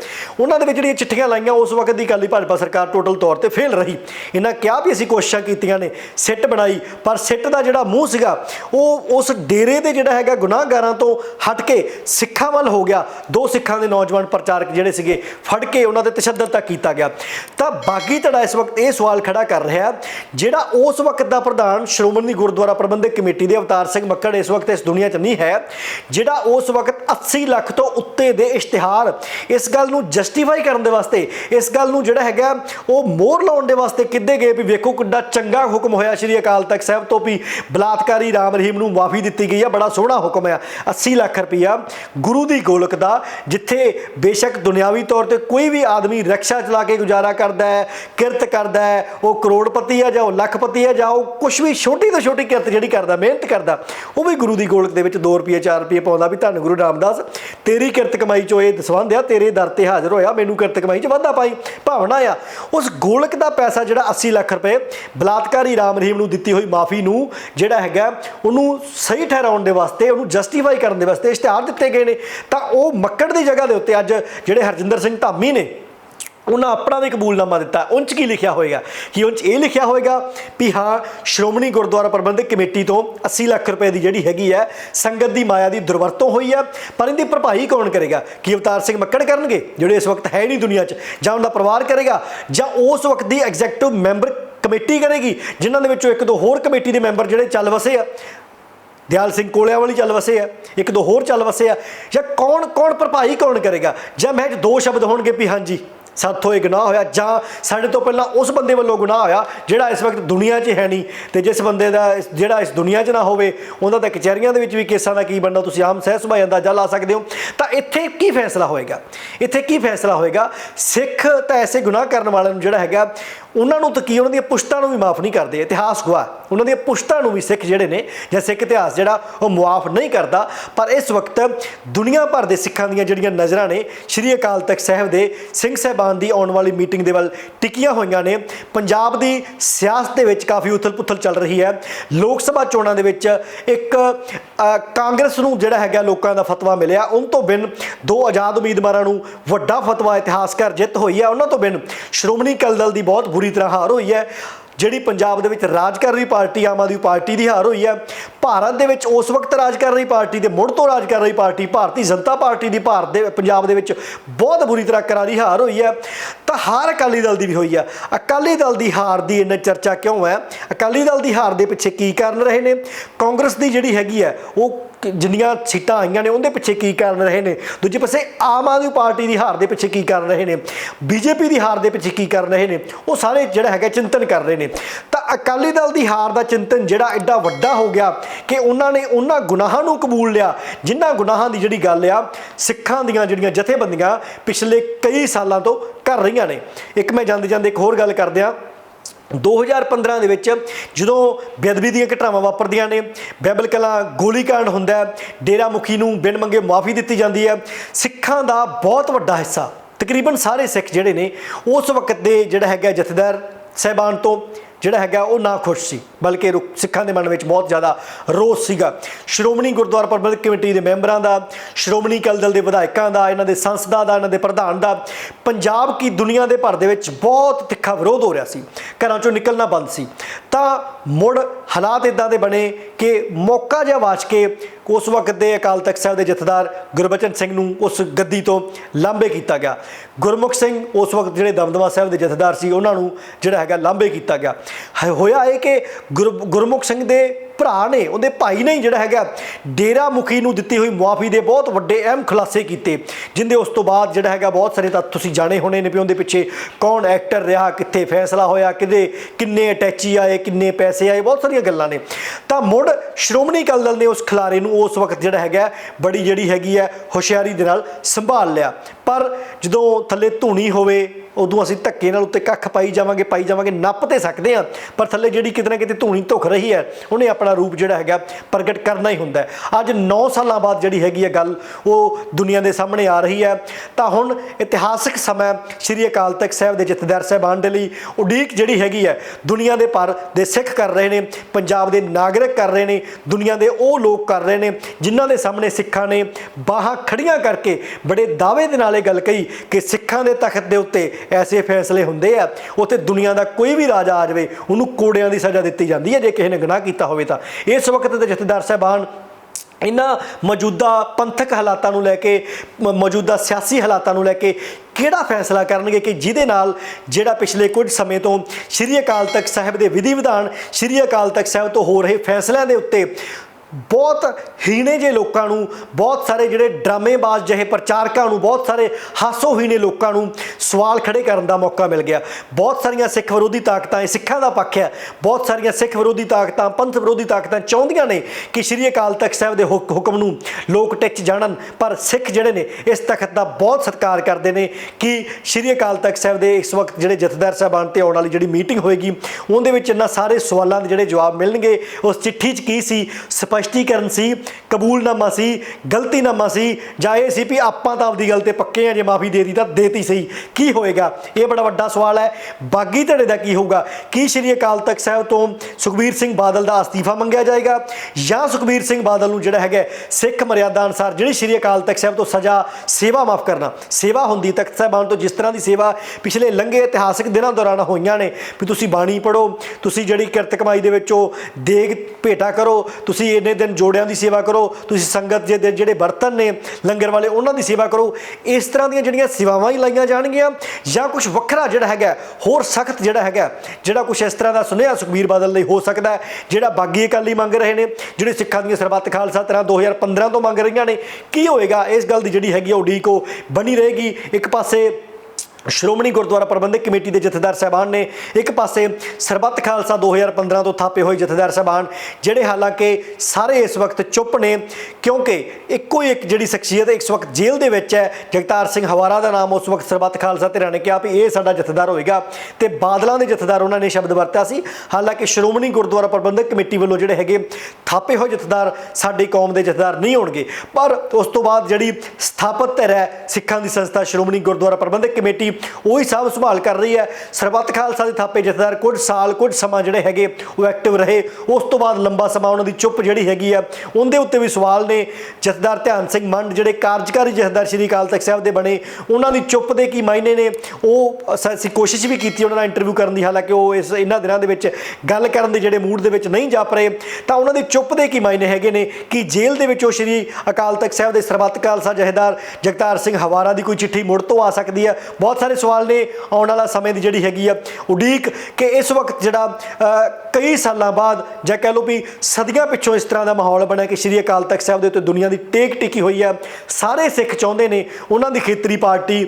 ਉਹਨਾਂ ਦੇ ਵਿੱਚ ਜਿਹੜੀਆਂ ਚਿੱਠੀਆਂ ਲਾਈਆਂ, ਉਸ ਵਕਤ ਦੀ ਅਕਾਲੀ ਭਾਜਪਾ ਸਰਕਾਰ ਟੋਟਲ ਤੌਰ ਤੇ ਫੇਲ ਰਹੀ। ਇਹਨਾਂ ਕਿਹਾ ਵੀ ਅਸੀਂ ਕੋਸ਼ਿਸ਼ਾਂ ਕੀਤੀਆਂ ਨੇ, ਸਿੱਟ ਬਣਾਈ, ਪਰ ਸਿੱਟ ਦਾ ਜਿਹੜਾ ਮੂੰਹ ਸੀਗਾ, ਉਹ ਉਸ ਡੇਰੇ ਦੇ ਜਿਹੜਾ ਹੈਗਾ ਗੁਨਾਹਗਾਰਾਂ ਤੋਂ ਹਟ ਕੇ ਸਿੱਖਾਂ ਵੱਲ ਹੋ ਗਿਆ। ਦੋ ਸਿੱਖਾਂ ਦੇ ਨੌਜਵਾਨ ਪ੍ਰਚਾਰਕ ਜਿਹੜੇ ਸੀਗੇ, ਫੜ ਕੇ ਉਹਨਾਂ ਤੇ ਤਸ਼ੱਦਦ ਤੱਕ ਕੀਤਾ ਗਿਆ। ਤਾਂ ਬਾਗੀ ਧੜਾ ਇਸ ਵਕਤ ਇਹ ਸਵਾਲ ਖੜਾ ਕਰ ਰਿਹਾ ਜਿਹੜਾ ਉਸ ਵਕਤ ਦਾ ਪ੍ਰਧਾਨ ਸ਼੍ਰੋਮਣੀ ਗੁਰਦੁਆਰਾ ਪ੍ਰਬੰਧਕ ਕਮੇਟੀ ਦੇ ਅਵਤਾਰ ਸਿੰਘ ਮੱਕੜ ਇਸ ਵਕਤ ਇਸ ਦੁਨੀਆ 'ਚ ਨਹੀਂ ਹੈ, ਜਿਹੜਾ ਉਸ ਵਕਤ 80 ਲੱਖ ਤੋਂ ਉੱਤੇ ਦੇ ਇਸ਼ਤਿਹਾਰ ਇਸ ਗੱਲ ਨੂੰ ਜਸਟੀਫਾਈ ਕਰਨ ਦੇ ਵਾਸਤੇ, ਇਸ ਗੱਲ ਨੂੰ ਜਿਹੜਾ ਹੈਗਾ, ਉਹ ਮੋਹਰ ਲਾਉਣ ਦੇ ਵਾਸਤੇ ਕਿੱਦੇ ਗਏ ਵੀ ਵੇਖੋ ਕਿੱਡਾ ਚੰਗਾ ਹੁਕਮ ਹੋਇਆ ਸ਼੍ਰੀ ਅਕਾਲ ਤਖਤ ਸਾਹਿਬ ਤੋਂ ਵੀ ਬਲਾਤਕਾਰੀ ਰਾਮ ਰਹੀਮ ਨੂੰ ਮਾਫੀ ਦਿੱਤੀ ਗਈ ਹੈ, ਬੜਾ ਸੋਹਣਾ ਹੁਕਮ ਹੈ। 80 ਲੱਖ ਰੁਪਇਆ ਗੁਰੂ ਦੀ ਗੋਲਕ ਦਾ, ਜਿੱਥੇ ਬੇਸ਼ੱਕ ਦੁਨਿਆਵੀ ਤੌਰ ਤੇ ਕੋਈ ਵੀ ਆਦਮੀ ਰਕਸ਼ਾ ਚਲਾ ਕੇ ਗੁਜ਼ਾਰਾ ਕਰਦਾ ਹੈ, ਕਿਰਤ ਕਰਦਾ ਹੈ, ਉਹ ਕਰੋੜਪਤੀ ਹੈ ਜਾਂ ਉਹ ਲੱਖਪਤੀ ਹੈ ਜਾਂ ਉਹ ਕੁਝ ਵੀ ਛੋਟੀ ਤੋਂ ਛੋਟੀ ਕਿਰਤ ਜਿਹੜੀ ਕਰਦਾ, ਮਿਹਨਤ ਕਰਦਾ, ਉਹ ਵੀ ਗੁਰੂ ਦੀ ਗੋਲਕ ਦੇ ਵਿੱਚ 2 ਰੁਪਏ 4 ਰੁਪਏ ਪਾਉਂਦਾ ਵੀ ਧੰਨ ਗੁਰੂ ਰਾਮਦਾਸ, ਤੇਰੀ ਕਿਰਤ ਕਮਾਈ ਚੋਂ ਇਹ ਦਸਵੰਧ ਆ ਤੇਰੇ ਦਰ ਤੇ ਹਾਜ਼ਰ ਹੋਇਆ, ਮੈਨੂੰ ਕਿਰਤ ਕਮਾਈ ਚ ਵਾਧਾ ਪਾਈ, ਭਾਵਨਾ ਆ। ਉਸ ਗੋਲਕ ਦਾ ਪੈਸਾ ਜਿਹੜਾ 80 ਲੱਖ ਰੁਪਏ ਬਲਾਤਕਾਰੀ ਰਾਮ ਰਹੀਮ ਨੂੰ ਦਿੱਤੀ ਹੋਈ ਮਾਫੀ ਨੂੰ ਜਿਹੜਾ ਹੈਗਾ, ਉਹਨੂੰ ਸਹੀ ਠਹਿਰਾਉਣ ਦੇ ਵਾਸਤੇ, ਉਹਨੂੰ ਜਸਟੀਫਾਈ ਕਰਨ ਦੇ ਵਾਸਤੇ ਇਸ਼ਤਿਹਾਰ ਦਿੱਤੇ ਗਏ ਨੇ। ਤਾਂ ਉਹ ਮੱਕੜ ਦੀ ਜਗ੍ਹਾ ਦੇ ਉੱਤੇ ਅੱਜ ਜਿਹੜੇ ਹਰਜਿੰਦਰ ਸਿੰਘ ਧਾਮੀ ਨੇ, ਉਹਨਾਂ ਆਪਣਾ ਵੀ ਕਬੂਲਨਾਮਾ ਦਿੱਤਾ। ਉਹ ਕੀ ਲਿਖਿਆ ਹੋਏਗਾ? ਕਿ ਉਹ ਇਹ ਲਿਖਿਆ ਹੋਏਗਾ ਵੀ ਹਾਂ, ਸ਼੍ਰੋਮਣੀ ਗੁਰਦੁਆਰਾ ਪ੍ਰਬੰਧਕ ਕਮੇਟੀ ਤੋਂ 80 ਲੱਖ ਰੁਪਏ ਦੀ ਜਿਹੜੀ ਹੈਗੀ ਹੈ, ਸੰਗਤ ਦੀ ਮਾਇਆ ਦੀ ਦੁਰਵਰਤੋਂ ਹੋਈ ਹੈ। ਪਰ ਇਹਦੀ ਭਰਪਾਈ ਕੌਣ ਕਰੇਗਾ? ਕੀ ਅਵਤਾਰ ਸਿੰਘ ਮੱਕੜ ਕਰਨਗੇ, ਜਿਹੜੇ ਇਸ ਵਕਤ ਹੈ ਨਹੀਂ ਦੁਨੀਆ 'ਚ? ਜਾਂ ਉਹਦਾ ਪਰਿਵਾਰ ਕਰੇਗਾ? ਜਾਂ ਉਸ ਵਕਤ ਦੀ ਐਗਜ਼ੈਕਟਿਵ ਮੈਂਬਰ ਕਮੇਟੀ ਕਰੇਗੀ, ਜਿਨ੍ਹਾਂ ਦੇ ਵਿੱਚੋਂ ਇੱਕ ਦੋ ਹੋਰ ਕਮੇਟੀ ਦੇ ਮੈਂਬਰ ਜਿਹੜੇ ਚੱਲ ਵਸੇ ਆ? ਦਿਆਲ ਸਿੰਘ ਕੋਲਿਆਂ ਵਾਲੀ ਚੱਲ ਵਸੇ ਆ, ਇੱਕ ਦੋ ਹੋਰ ਚੱਲ ਵਸੇ ਆ, ਜਾਂ ਕੌਣ ਕੌਣ ਭਰਪਾਈ ਕੌਣ ਕਰੇਗਾ? ਜਾਂ ਮਹਿਜ ਦੋ ਸ਼ਬਦ ਹੋਣਗੇ ਵੀ ਹਾਂਜੀ, ਸਾਥੋਂ ਇਹ ਗੁਨਾਹ ਹੋਇਆ, ਜਾਂ ਸਾਡੇ ਤੋਂ ਪਹਿਲਾਂ ਉਸ ਬੰਦੇ ਵੱਲੋਂ ਗੁਨਾਹ ਹੋਇਆ, ਜਿਹੜਾ ਇਸ ਵਕਤ ਦੁਨੀਆ 'ਚ ਹੈ ਨਹੀਂ, ਤੇ ਜਿਸ ਬੰਦੇ ਦਾ ਇਸ- ਜਿਹੜਾ ਇਸ ਦੁਨੀਆ 'ਚ ਨਾ ਹੋਵੇ ਉਹਨਾਂ ਦਾ ਕਚਹਿਰੀਆਂ ਦੇ ਵਿੱਚ ਵੀ ਕੇਸਾਂ ਦਾ ਕੀ ਬਣਨਾ, ਤੁਸੀਂ ਆਮ ਸਹਿ ਸੁਭਾਅ ਅੰਦਾਜ਼ਾ ਲਾ ਸਕਦੇ ਹੋ। ਤਾਂ ਇੱਥੇ ਕੀ ਫੈਸਲਾ ਹੋਏਗਾ? ਇੱਥੇ ਕੀ ਫੈਸਲਾ ਹੋਏਗਾ? ਸਿੱਖ ਤਾਂ ਐਸੇ ਗੁਨਾਹ ਕਰਨ ਵਾਲਿਆਂ ਨੂੰ ਜਿਹੜਾ ਹੈਗਾ ਉਹਨਾਂ ਨੂੰ ਤਾਂ ਕੀ, ਉਹਨਾਂ ਦੀਆਂ ਪੁਸ਼ਤਾਂ ਨੂੰ ਵੀ ਮਾਫ ਨਹੀਂ ਕਰਦੇ, ਇਤਿਹਾਸ ਗਵਾਹ ਉਹਨਾਂ ਦੀਆਂ ਪੁਸ਼ਤਾਂ ਨੂੰ ਵੀ ਸਿੱਖ ਜਿਹੜੇ ਨੇ, ਜਾਂ ਸਿੱਖ ਇਤਿਹਾਸ ਜਿਹੜਾ, ਉਹ ਮੁਆਫ ਨਹੀਂ ਕਰਦਾ। ਪਰ ਇਸ ਵਕਤ ਦੁਨੀਆ ਭਰ ਦੇ ਸਿੱਖਾਂ ਦੀਆਂ ਜਿਹੜੀਆਂ ਨਜ਼ਰਾਂ ਨੇ, ਸ਼੍ਰੀ ਅਕਾਲ ਤਖਤ ਸਾਹਿਬ ਦੇ ਸਿੰਘ ਸਾਹਿਬਾਨ ਦੀ ਆਉਣ ਵਾਲੀ ਮੀਟਿੰਗ ਦੇ ਵੱਲ ਟਿਕੀਆਂ ਹੋਈਆਂ ਨੇ। ਪੰਜਾਬ ਦੀ ਸਿਆਸਤ ਦੇ ਵਿੱਚ ਕਾਫੀ ਉਥਲ-ਪੁਥਲ ਚੱਲ ਰਹੀ ਹੈ। ਲੋਕ ਸਭਾ ਚੋਣਾਂ ਦੇ ਵਿੱਚ ਇੱਕ ਕਾਂਗਰਸ ਨੂੰ ਜਿਹੜਾ ਹੈਗਾ ਲੋਕਾਂ ਦਾ ਫਤਵਾ ਮਿਲਿਆ। ਉਹਨਾਂ ਤੋਂ ਬਿਨ ਦੋ ਆਜ਼ਾਦ ਉਮੀਦਵਾਰਾਂ ਨੂੰ ਵੱਡਾ ਫਤਵਾ ਇਤਿਹਾਸਕਾਰ ਜਿੱਤ ਹੋਈ ਹੈ। ਉਹਨਾਂ ਤੋਂ ਬਿਨ ਸ਼੍ਰੋਮਣੀ ਅਕਾਲੀ ਦਲ ਦੀ ਬਹੁਤ ਬੁਰੀ ਤਰ੍ਹਾਂ ਹਾਰ ਹੋਈ ਹੈ। ਜਿਹੜੀ ਪੰਜਾਬ ਦੇ ਵਿੱਚ ਰਾਜ ਕਰ ਰਹੀ ਪਾਰਟੀ, ਆਮ ਆਦਮੀ ਪਾਰਟੀ ਦੀ ਹਾਰ ਹੋਈ ਹੈ। ਭਾਰਤ ਦੇ ਵਿੱਚ ਉਸ ਵਕਤ ਰਾਜ ਕਰ ਰਹੀ ਪਾਰਟੀ ਦੇ ਮੁੜ ਤੋਂ ਰਾਜ ਕਰ ਰਹੀ ਪਾਰਟੀ, ਭਾਰਤੀ ਜਨਤਾ ਪਾਰਟੀ ਦੀ ਭਾਰਤ ਦੇ ਪੰਜਾਬ ਦੇ ਵਿੱਚ ਬਹੁਤ ਬੁਰੀ ਤਰ੍ਹਾਂ ਕਰਾਰੀ ਹਾਰ ਹੋਈ ਹੈ। ਤਾਂ ਹਾਰ ਅਕਾਲੀ ਦਲ ਦੀ ਵੀ ਹੋਈ ਹੈ। ਅਕਾਲੀ ਦਲ ਦੀ ਹਾਰ ਦੀ ਇੰਨਾ ਚਰਚਾ ਕਿਉਂ ਹੈ? ਅਕਾਲੀ ਦਲ ਦੀ ਹਾਰ ਦੇ ਪਿੱਛੇ ਕੀ ਕਾਰਨ ਰਹੇ ਨੇ? ਕਾਂਗਰਸ ਦੀ ਜਿਹੜੀ ਹੈਗੀ ਹੈ, ਉਹ ਜਿੰਨੀਆਂ ਸੀਟਾਂ ਆਈਆਂ ਨੇ ਉਹਦੇ ਪਿੱਛੇ ਕੀ ਕਾਰਨ ਰਹੇ ਨੇ? ਦੂਜੇ ਪਾਸੇ ਆਮ ਆਦਮੀ ਪਾਰਟੀ ਦੀ ਹਾਰ ਦੇ ਪਿੱਛੇ ਕੀ ਕਾਰਨ ਰਹੇ ਨੇ? ਬੀਜੇਪੀ ਦੀ ਹਾਰ ਦੇ ਪਿੱਛੇ ਕੀ ਕਾਰਨ ਰਹੇ ਨੇ? ਉਹ ਸਾਰੇ ਜਿਹੜਾ ਹੈਗਾ ਚਿੰਤਨ ਕਰ ਰਹੇ ਨੇ। ਤਾਂ ਅਕਾਲੀ ਦਲ ਦੀ ਹਾਰ ਦਾ ਚਿੰਤਨ ਜਿਹੜਾ ਐਡਾ ਵੱਡਾ ਹੋ ਗਿਆ ਕਿ ਉਹਨਾਂ ਨੇ ਉਹਨਾਂ ਗੁਨਾਹਾਂ ਨੂੰ ਕਬੂਲ ਲਿਆ। ਜਿਨ੍ਹਾਂ ਗੁਨਾਹਾਂ ਦੀ ਜਿਹੜੀ ਗੱਲ ਆ, ਸਿੱਖਾਂ ਦੀਆਂ ਜਿਹੜੀਆਂ ਜਥੇਬੰਦੀਆਂ ਪਿਛਲੇ ਕਈ ਸਾਲਾਂ ਤੋਂ ਕਰ ਰਹੀਆਂ ਨੇ। ਇੱਕ ਮੈਂ ਜਾਂਦੇ ਜਾਂਦੇ ਇੱਕ ਹੋਰ ਗੱਲ ਕਰਦੇ ਆ 2015 ਦੇ ਵਿੱਚ ਜਦੋਂ ਬੇਅਦਬੀ ਦੀਆਂ ਘਟਨਾਵਾਂ ਵਾਪਰਦੀਆਂ ਨੇ ਬੈਬਲ ਕਲਾਂ ਗੋਲੀकांड ਹੁੰਦਾ ਡੇਰਾ ਮੁਖੀ ਨੂੰ ਬਿਨ ਮੰਗੇ ਮਾਫੀ ਦਿੱਤੀ ਜਾਂਦੀ ਹੈ। ਸਿੱਖਾਂ ਦਾ ਬਹੁਤ ਵੱਡਾ ਹਿੱਸਾ, ਤਕਰੀਬਨ ਸਾਰੇ ਸਿੱਖ ਜਿਹੜੇ ਨੇ, ਉਸ ਵਕਤ ਦੇ ਜਿਹੜਾ ਹੈਗਾ ਜਥੇਦਾਰ ਸਹਿਬਾਨ ਤੋਂ, ਜਿਹੜਾ ਹੈਗਾ ਉਹ ਨਾ ਖੁਸ਼ ਸੀ। ਬਲਕਿ ਰੁ- ਸਿੱਖਾਂ ਦੇ ਮਨ ਵਿੱਚ ਬਹੁਤ ਜ਼ਿਆਦਾ ਰੋਸ ਸੀਗਾ। ਸ਼੍ਰੋਮਣੀ ਗੁਰਦੁਆਰਾ ਪ੍ਰਬੰਧਕ ਕਮੇਟੀ ਦੇ ਮੈਂਬਰਾਂ ਦਾ, ਸ਼੍ਰੋਮਣੀ ਅਕਾਲੀ ਦਲ ਦੇ ਵਿਧਾਇਕਾਂ ਦਾ, ਇਹਨਾਂ ਦੇ ਸੰਸਦਾਂ ਦਾ, ਇਹਨਾਂ ਦੇ ਪ੍ਰਧਾਨ ਦਾ, ਪੰਜਾਬ ਕੀ ਦੁਨੀਆ ਦੇ ਭਰ ਦੇ ਵਿੱਚ ਬਹੁਤ ਤਿੱਖਾ ਵਿਰੋਧ ਹੋ ਰਿਹਾ ਸੀ। ਘਰਾਂ ਚੋਂ ਨਿਕਲਣਾ ਬੰਦ ਸੀ। ਤਾਂ ਮੁੜ ਹਾਲਾਤ ਇਦਾਂ ਦੇ ਬਣੇ ਕਿ ਮੌਕਾ ਜਿਹਾ ਵਾਚ ਕੇ ਉਸ ਵਕਤ ਦੇ ਅਕਾਲ ਤਖਤ ਸਾਹਿਬ ਦੇ ਜਥੇਦਾਰ ਗੁਰਬਚਨ ਸਿੰਘ ਨੂੰ ਉਸ ਗੱਦੀ ਤੋਂ ਲਾਂਬੇ ਕੀਤਾ ਗਿਆ। ਗੁਰਮੁਖ ਸਿੰਘ ਉਸ ਵਕਤ ਜਿਹੜੇ ਦਮਦਮਾ ਸਾਹਿਬ ਦੇ ਜਥੇਦਾਰ ਸੀ, ਉਹਨਾਂ ਨੂੰ ਜਿਹੜਾ ਹੈਗਾ ਲਾਂਬੇ ਕੀਤਾ ਗਿਆ। ਹ- ਹੋਇਆ ਇਹ ਕਿ ਗੁਰਮੁਖ ਸਿੰਘ ਦੇ ਭਰਾ ਨੇ, ਉਹਦੇ ਭਾਈ ਨੇ ਹੀ ਜਿਹੜਾ ਹੈਗਾ ਡੇਰਾ ਮੁਖੀ ਨੂੰ ਦਿੱਤੀ ਹੋਈ ਮੁਆਫੀ ਦੇ ਬਹੁਤ ਵੱਡੇ ਅਹਿਮ ਖੁਲਾਸੇ ਕੀਤੇ, ਜਿੰਦੇ ਉਸ ਤੋਂ ਬਾਅਦ ਜਿਹੜਾ ਹੈਗਾ ਬਹੁਤ ਸਾਰੇ ਤੱਥ ਤੁਸੀਂ ਜਾਣੇ ਹੋਣੇ ਨੇ ਵੀ ਉਹਦੇ ਪਿੱਛੇ ਕੌਣ ਐਕਟਰ ਰਿਹਾ, ਕਿੱਥੇ ਫੈਸਲਾ ਹੋਇਆ ਕਿਦੇ ਕਿੰਨੇ ਅਟੈਚੀ ਆਏ, ਕਿੰਨੇ ਪੈਸੇ ਆਏ, ਬਹੁਤ ਸਾਰੀਆਂ ਗੱਲਾਂ ਨੇ। ਤਾਂ ਮੁੜ ਸ਼੍ਰੋਮਣੀ ਅਕਾਲੀ ਦਲ ਨੇ ਉਸ ਖਿਲਾਰੇ ਨੂੰ ਉਸ ਵਕਤ ਜਿਹੜਾ ਹੈਗਾ ਬੜੀ ਜਿਹੜੀ ਹੈਗੀ ਹੈ ਹੁਸ਼ਿਆਰੀ ਦੇ ਨਾਲ ਸੰਭਾਲ ਲਿਆ। ਪਰ ਜਦੋਂ ਥੱਲੇ ਧੂਣੀ ਹੋਵੇ ਉਦੋਂ ਅਸੀਂ ਧੱਕੇ ਨਾਲ ਉੱਤੇ ਕੱਖ ਪਾਈ ਜਾਵਾਂਗੇ ਪਾਈ ਜਾਵਾਂਗੇ, ਨੱਪ ਤੇ ਸਕਦੇ ਆ ਪਰ ਥੱਲੇ ਜਿਹੜੀ ਕਿਤੇ ਨਾ ਕਿਤੇ ਧੂਣੀ ਧੁਖ ਰਹੀ ਹੈ, ਉਹਨੇ ਆਪਣਾ ਰੂਪ ਜਿਹੜਾ ਹੈਗਾ ਪ੍ਰਗਟ ਕਰਨਾ ਹੀ ਹੁੰਦਾ ਅੱਜ 9 ਸਾਲਾਂ ਬਾਅਦ ਜਿਹੜੀ ਹੈਗੀ ਹੈ ਗੱਲ, ਉਹ ਦੁਨੀਆ ਦੇ ਸਾਹਮਣੇ ਆ ਰਹੀ ਹੈ। ਤਾਂ ਹੁਣ ਇਤਿਹਾਸਕ ਸਮਾਂ ਸ੍ਰੀ ਅਕਾਲ ਤਖਤ ਸਾਹਿਬ ਦੇ ਜਥੇਦਾਰ ਸਾਹਿਬਾਨ ਦੇ ਲਈ ਉਡੀਕ ਜਿਹੜੀ ਹੈਗੀ ਹੈ, ਦੁਨੀਆ ਦੇ ਪਰ ਦੇ ਸਿੱਖ ਕਰ ਰਹੇ ਨੇ, ਪੰਜਾਬ ਦੇ ਨਾਗਰਿਕ ਕਰ ਰਹੇ ਨੇ, ਦੁਨੀਆ ਦੇ ਉਹ ਲੋਕ ਕਰ ਰਹੇ ਨੇ, ਜਿਨ੍ਹਾਂ ਦੇ ਸਾਹਮਣੇ ਸਿੱਖਾਂ ਨੇ ਬਾਹਾਂ ਖੜੀਆਂ ਕਰਕੇ ਬੜੇ ਦਾਅਵੇ ਦੇ ਨਾਲ ਇਹ ਗੱਲ ਕਹੀ ਕਿ ਸਿੱਖਾਂ ਦੇ ਤਖਤ ਦੇ ਉੱਤੇ ਐਸੇ ਫੈਸਲੇ ਹੁੰਦੇ ਆ, ਉੱਥੇ ਦੁਨੀਆ ਦਾ ਕੋਈ ਵੀ ਰਾਜਾ ਆ ਜਾਵੇ, ਉਹਨੂੰ ਕੋੜਿਆਂ ਦੀ ਸਜ਼ਾ ਦਿੱਤੀ ਜਾਂਦੀ ਹੈ, ਜੇ ਕਿਸੇ ਨੇ ਗੁਨਾਹ ਕੀਤਾ ਹੋਵੇ ਤਾਂ। ਇਸ ਵਕਤ ਦੇ ਜਥੇਦਾਰ ਸਾਹਿਬਾਨ, ਇਹਨਾਂ ਮੌਜੂਦਾ ਪੰਥਕ ਹਾਲਾਤਾਂ ਨੂੰ ਲੈ ਕੇ ਮੌਜੂਦਾ ਸਿਆਸੀ ਹਾਲਾਤਾਂ ਨੂੰ ਲੈ ਕੇ ਕਿਹੜਾ ਫੈਸਲਾ ਕਰਨਗੇ ਕਿ ਜਿਹਦੇ ਨਾਲ ਜਿਹੜਾ ਪਿਛਲੇ ਕੁਝ ਸਮੇਂ ਤੋਂ ਸ੍ਰੀ ਅਕਾਲ ਤਖਤ ਸਾਹਿਬ ਦੇ ਵਿਧੀ ਵਿਧਾਨ ਸ੍ਰੀ ਅਕਾਲ ਤਖਤ ਸਾਹਿਬ ਤੋਂ ਹੋ ਰਹੇ ਫੈਸਲਿਆਂ ਦੇ ਉੱਤੇ ਬਹੁਤ ਹੀਣੇ ਜੇ ਲੋਕਾਂ ਨੂੰ, ਬਹੁਤ ਸਾਰੇ ਜਿਹੜੇ ਡਰਾਮੇਬਾਜ਼ ਜਿਹੇ ਪ੍ਰਚਾਰਕਾਂ ਨੂੰ, ਬਹੁਤ ਸਾਰੇ ਹਾਸੋਹੀਣੇ ਲੋਕਾਂ ਨੂੰ ਸਵਾਲ ਖੜੇ ਕਰਨ ਦਾ ਮੌਕਾ ਮਿਲ ਗਿਆ। ਬਹੁਤ ਸਾਰੀਆਂ ਸਿੱਖ ਵਿਰੋਧੀ ਤਾਕਤਾਂ, ਇਹ ਸਿੱਖਾਂ ਦਾ ਪੱਖ ਹੈ। ਬਹੁਤ ਸਾਰੀਆਂ ਸਿੱਖ ਵਿਰੋਧੀ ਤਾਕਤਾਂ, ਪੰਥ ਵਿਰੋਧੀ ਤਾਕਤਾਂ ਚਾਹੁੰਦੀਆਂ ਨੇ ਕਿ ਸ੍ਰੀ ਅਕਾਲ ਤਖਤ ਸਾਹਿਬ ਦੇ ਹੁਕ- ਹੁਕਮ ਨੂੰ ਲੋਕ ਟਿੱਚ ਜਾਣਨ। ਪਰ ਸਿੱਖ ਜਿਹੜੇ ਨੇ, ਇਸ ਤਖਤ ਦਾ ਬਹੁਤ ਸਤਿਕਾਰ ਕਰਦੇ ਨੇ ਕਿ ਸ੍ਰੀ ਅਕਾਲ ਤਖਤ ਸਾਹਿਬ ਦੇ ਇਸ ਵਕਤ ਜਿਹੜੇ ਜਥੇਦਾਰ ਸਾਹਿਬਾਨ ਤੇ ਆਉਣ ਵਾਲੀ ਜਿਹੜੀ ਮੀਟਿੰਗ ਹੋਏਗੀ, ਉਹਦੇ ਵਿੱਚ ਇਹਨਾਂ ਸਾਰੇ ਸਵਾਲਾਂ ਦੇ ਜਿਹੜੇ ਜਵਾਬ ਮਿਲਣਗੇ। ਉਸ ਚਿੱਠੀ 'ਚ ਕੀ ਸੀ? ਸਪਸ਼ਟੀਕਰਨ ਸੀ, ਕਬੂਲਨਾਮਾ ਸੀ, ਗਲਤੀਨਾਮਾ ਸੀ, ਜਾਂ ਇਹ ਸੀ ਵੀ ਆਪਾਂ ਤਾਂ ਆਪਦੀ ਗੱਲ ਤੇ ਪੱਕੇ ਆ, ਜੇ ਮਾਫੀ ਦੇ ਦੀ ਤਾਂ ਦੇਤੀ ਸਹੀ। ਕੀ ਹੋਏਗਾ? ਇਹ ਬੜਾ ਵੱਡਾ ਸਵਾਲ ਹੈ। ਬਾਗੀ ਧੜੇ ਦਾ ਕੀ ਹੋਊਗਾ? ਕੀ ਸ਼੍ਰੀ ਅਕਾਲ ਤਖਤ ਸਾਹਿਬ ਤੋਂ ਸੁਖਬੀਰ ਸਿੰਘ ਬਾਦਲ ਦਾ ਅਸਤੀਫਾ ਮੰਗਿਆ ਜਾਏਗਾ? ਜਾਂ ਸੁਖਬੀਰ ਸਿੰਘ ਬਾਦਲ ਨੂੰ ਜਿਹੜਾ ਹੈਗਾ ਸਿੱਖ ਮਰਿਆਦਾ ਅਨੁਸਾਰ ਜਿਹੜੀ ਸ਼੍ਰੀ ਅਕਾਲ ਤਖਤ ਸਾਹਿਬ ਤੋਂ ਸਜ਼ਾ, ਸੇਵਾ ਮਾਫ ਕਰਨਾ। ਸੇਵਾ ਹੁੰਦੀ ਤਖਤ ਸਾਹਿਬਾਨ ਤੋਂ ਜਿਸ ਤਰ੍ਹਾਂ ਦੀ ਸੇਵਾ ਪਿਛਲੇ ਲੰਘੇ ਇਤਿਹਾਸਕ ਦਿਨਾਂ ਦੌਰਾਨ ਹੋਈਆਂ ਨੇ, ਵੀ ਤੁਸੀਂ ਬਾਣੀ ਪੜੋ ਤੁਸੀਂ ਜਿਹੜੀ ਕਿਰਤ ਕਮਾਈ ਦੇ ਵਿੱਚੋਂ ਦੇਗ ਭੇਟਾ ਕਰੋ, ਤੁਸੀਂ ਇੰਨੇ ਦਿਨ ਜੋੜਿਆਂ ਦੀ ਸੇਵਾ ਕਰੋ, ਤੁਸੀਂ ਸੰਗਤ ਦੇ ਜਿਹੜੇ ਬਰਤਨ ਨੇ, ਲੰਗਰ ਵਾਲੇ, ਉਹਨਾਂ ਦੀ ਸੇਵਾ ਕਰੋ। ਇਸ ਤਰ੍ਹਾਂ ਦੀਆਂ ਜਿਹੜੀਆਂ ਸੇਵਾਵਾਂ ਹੀ ਲਾਈਆਂ ਜਾਣਗੀਆਂ, ਜਾਂ ਕੁਝ ਵੱਖਰਾ ਜਿਹੜਾ ਹੈਗਾ, ਹੋਰ ਸਖਤ ਜਿਹੜਾ ਹੈਗਾ, ਜਿਹੜਾ ਕੁਝ ਇਸ ਤਰ੍ਹਾਂ ਦਾ ਸੁਨੇਹਾ ਸੁਖਬੀਰ ਬਾਦਲ ਲਈ ਹੋ ਸਕਦਾ ਹੈ, ਜਿਹੜਾ ਬਾਗੀ ਅਕਾਲੀ ਮੰਗ ਰਹੇ ਨੇ, ਜਿਹੜੇ ਸਿੱਖਾਂ ਦੀਆਂ ਸਰਬੱਤ ਖਾਲਸਾ ਤਰ੍ਹਾਂ 2015 ਤੋਂ ਮੰਗ ਰਹੀਆਂ ਨੇ, ਕੀ ਹੋਏਗਾ? ਇਸ ਗੱਲ ਦੀ ਜਿਹੜੀ ਹੈਗੀ ਆ ਉਡੀਕ ਉਹ ਬਣੀ ਰਹੇਗੀ। ਇੱਕ ਪਾਸੇ ਸ਼੍ਰੋਮਣੀ ਗੁਰਦੁਆਰਾ ਪ੍ਰਬੰਧਕ ਕਮੇਟੀ ਦੇ ਜਥੇਦਾਰ ਸਾਹਿਬਾਨ ਨੇ ਇੱਕ ਪਾਸੇ ਸਰਬੱਤ ਖਾਲਸਾ 2015 ਤੋਂ ਥਾਪੇ ਹੋਏ ਜਥੇਦਾਰ ਸਾਹਿਬਾਨ, ਜਿਹੜੇ ਹਾਲਾਂਕਿ ਸਾਰੇ ਇਸ ਵਕਤ ਚੁੱਪ ਨੇ, ਕਿਉਂਕਿ ਇੱਕੋ ਹੀ ਇੱਕ ਜਿਹੜੀ ਸ਼ਖਸੀਅਤ ਇਸ ਵਕਤ ਜੇਲ੍ਹ ਦੇ ਵਿੱਚ ਹੈ, ਜਗਤਾਰ ਸਿੰਘ ਹਵਾਰਾ ਦਾ ਨਾਮ ਉਸ ਵਕਤ ਸਰਬੱਤ ਖਾਲਸਾ ਧਿਰਾਂ ਨੇ ਕਿਹਾ ਵੀ ਇਹ ਸਾਡਾ ਜਥੇਦਾਰ ਹੋਏਗਾ ਤੇ ਬਾਦਲਾਂ ਦੇ ਜਥੇਦਾਰ ਉਹਨਾਂ ਨੇ ਸ਼ਬਦ ਵਰਤਿਆ ਸੀ। ਹਾਲਾਂਕਿ ਸ਼੍ਰੋਮਣੀ ਗੁਰਦੁਆਰਾ ਪ੍ਰਬੰਧਕ ਕਮੇਟੀ ਵੱਲੋਂ ਜਿਹੜੇ ਹੈਗੇ ਥਾਪੇ ਹੋਏ ਜਥੇਦਾਰ ਸਾਡੀ ਕੌਮ ਦੇ ਜਥੇਦਾਰ ਨਹੀਂ ਹੋਣਗੇ। ਪਰ ਉਸ ਤੋਂ ਬਾਅਦ ਜਿਹੜੀ ਸਥਾਪਿਤ ਧਿਰ ਹੈ ਸਿੱਖਾਂ ਦੀ ਸੰਸਥਾ ਸ਼੍ਰੋਮਣੀ ਗੁਰਦੁਆਰਾ ਪ੍ਰਬੰਧਕ ਕਮੇਟੀ ਉਹੀ ਸਾਂਭ ਸੰਭਾਲ ਕਰ ਰਹੀ ਹੈ। ਸਰਬੱਤ ਖਾਲਸਾ ਦੇ ਥਾਪੇ ਜਥੇਦਾਰ ਕੁਝ ਸਾਲ, ਕੁਝ ਸਮਾਂ ਜਿਹੜੇ ਹੈਗੇ ਉਹ ਐਕਟਿਵ ਰਹੇ। ਉਸ ਤੋਂ ਬਾਅਦ ਲੰਬਾ ਸਮਾਂ ਉਹਨਾਂ ਦੀ ਚੁੱਪ ਜਿਹੜੀ ਹੈਗੀ ਆ ਉਹਦੇ ਉੱਤੇ ਵੀ ਸਵਾਲ ਨੇ। ਜਥੇਦਾਰ ਧਿਆਨ ਸਿੰਘ ਮੰਡ ਜਿਹੜੇ ਕਾਰਜਕਾਰੀ ਜਥੇਦਾਰ ਸ਼੍ਰੀ ਅਕਾਲ ਤਖਤ ਸਾਹਿਬ ਦੇ ਬਣੇ, ਉਹਨਾਂ ਦੀ ਚੁੱਪ ਦੇ ਕੀ ਮਾਇਨੇ ਨੇ? ਉਹ ਅਸੀਂ ਕੋਸ਼ਿਸ਼ ਵੀ ਕੀਤੀ ਉਹਨਾਂ ਨਾਲ ਇੰਟਰਵਿਊ ਕਰਨ ਦੀ, ਹਾਲਾਂਕਿ ਉਹ ਇਸ, ਇਹਨਾਂ ਦਿਨਾਂ ਦੇ ਵਿੱਚ ਗੱਲ ਕਰਨ ਦੇ ਜਿਹੜੇ ਮੂਡ ਦੇ ਵਿੱਚ ਨਹੀਂ ਜਾ ਪਰੇ ਤਾਂ ਉਹਨਾਂ ਦੇ ਚੁੱਪ ਦੇ ਕੀ ਮਾਇਨੇ ਹੈਗੇ ਨੇ? ਕਿ ਜੇਲ੍ਹ ਦੇ ਵਿੱਚੋਂ ਸ਼੍ਰੀ ਅਕਾਲ ਤਖਤ ਸਾਹਿਬ ਦੇ ਸਰਬੱਤ ਖਾਲਸਾ ਜਥੇਦਾਰ ਜਗਤਾਰ ਸਿੰਘ ਹਵਾਰਾ ਦੀ ਕੋਈ ਚਿੱਠੀ ਮੁੜ ਤੋਂ ਆ ਸਕਦੀ ਹੈ? ਬਹੁਤ ਬਹੁਤ ਸਾਰੇ ਸਵਾਲ ਨੇ ਆਉਣ ਵਾਲਾ ਸਮੇਂ ਦੀ ਜਿਹੜੀ ਹੈਗੀ ਆ ਉਡੀਕ ਕਿ ਇਸ ਵਕਤ ਜਿਹੜਾ ਕਈ ਸਾਲਾਂ ਬਾਅਦ ਜਾਂ ਕਹਿ ਲਓ ਵੀ ਸਦੀਆਂ ਪਿੱਛੋਂ ਇਸ ਤਰ੍ਹਾਂ ਦਾ ਮਾਹੌਲ ਬਣਿਆ ਕਿ ਸ਼੍ਰੀ ਅਕਾਲ ਤਖਤ ਸਾਹਿਬ ਦੇ ਉੱਤੇ ਦੁਨੀਆ ਦੀ ਟੇਕ ਟਿਕੀ ਹੋਈ ਹੈ ਸਾਰੇ ਸਿੱਖ ਚਾਹੁੰਦੇ ਨੇ ਉਹਨਾਂ ਦੀ ਖੇਤਰੀ ਪਾਰਟੀ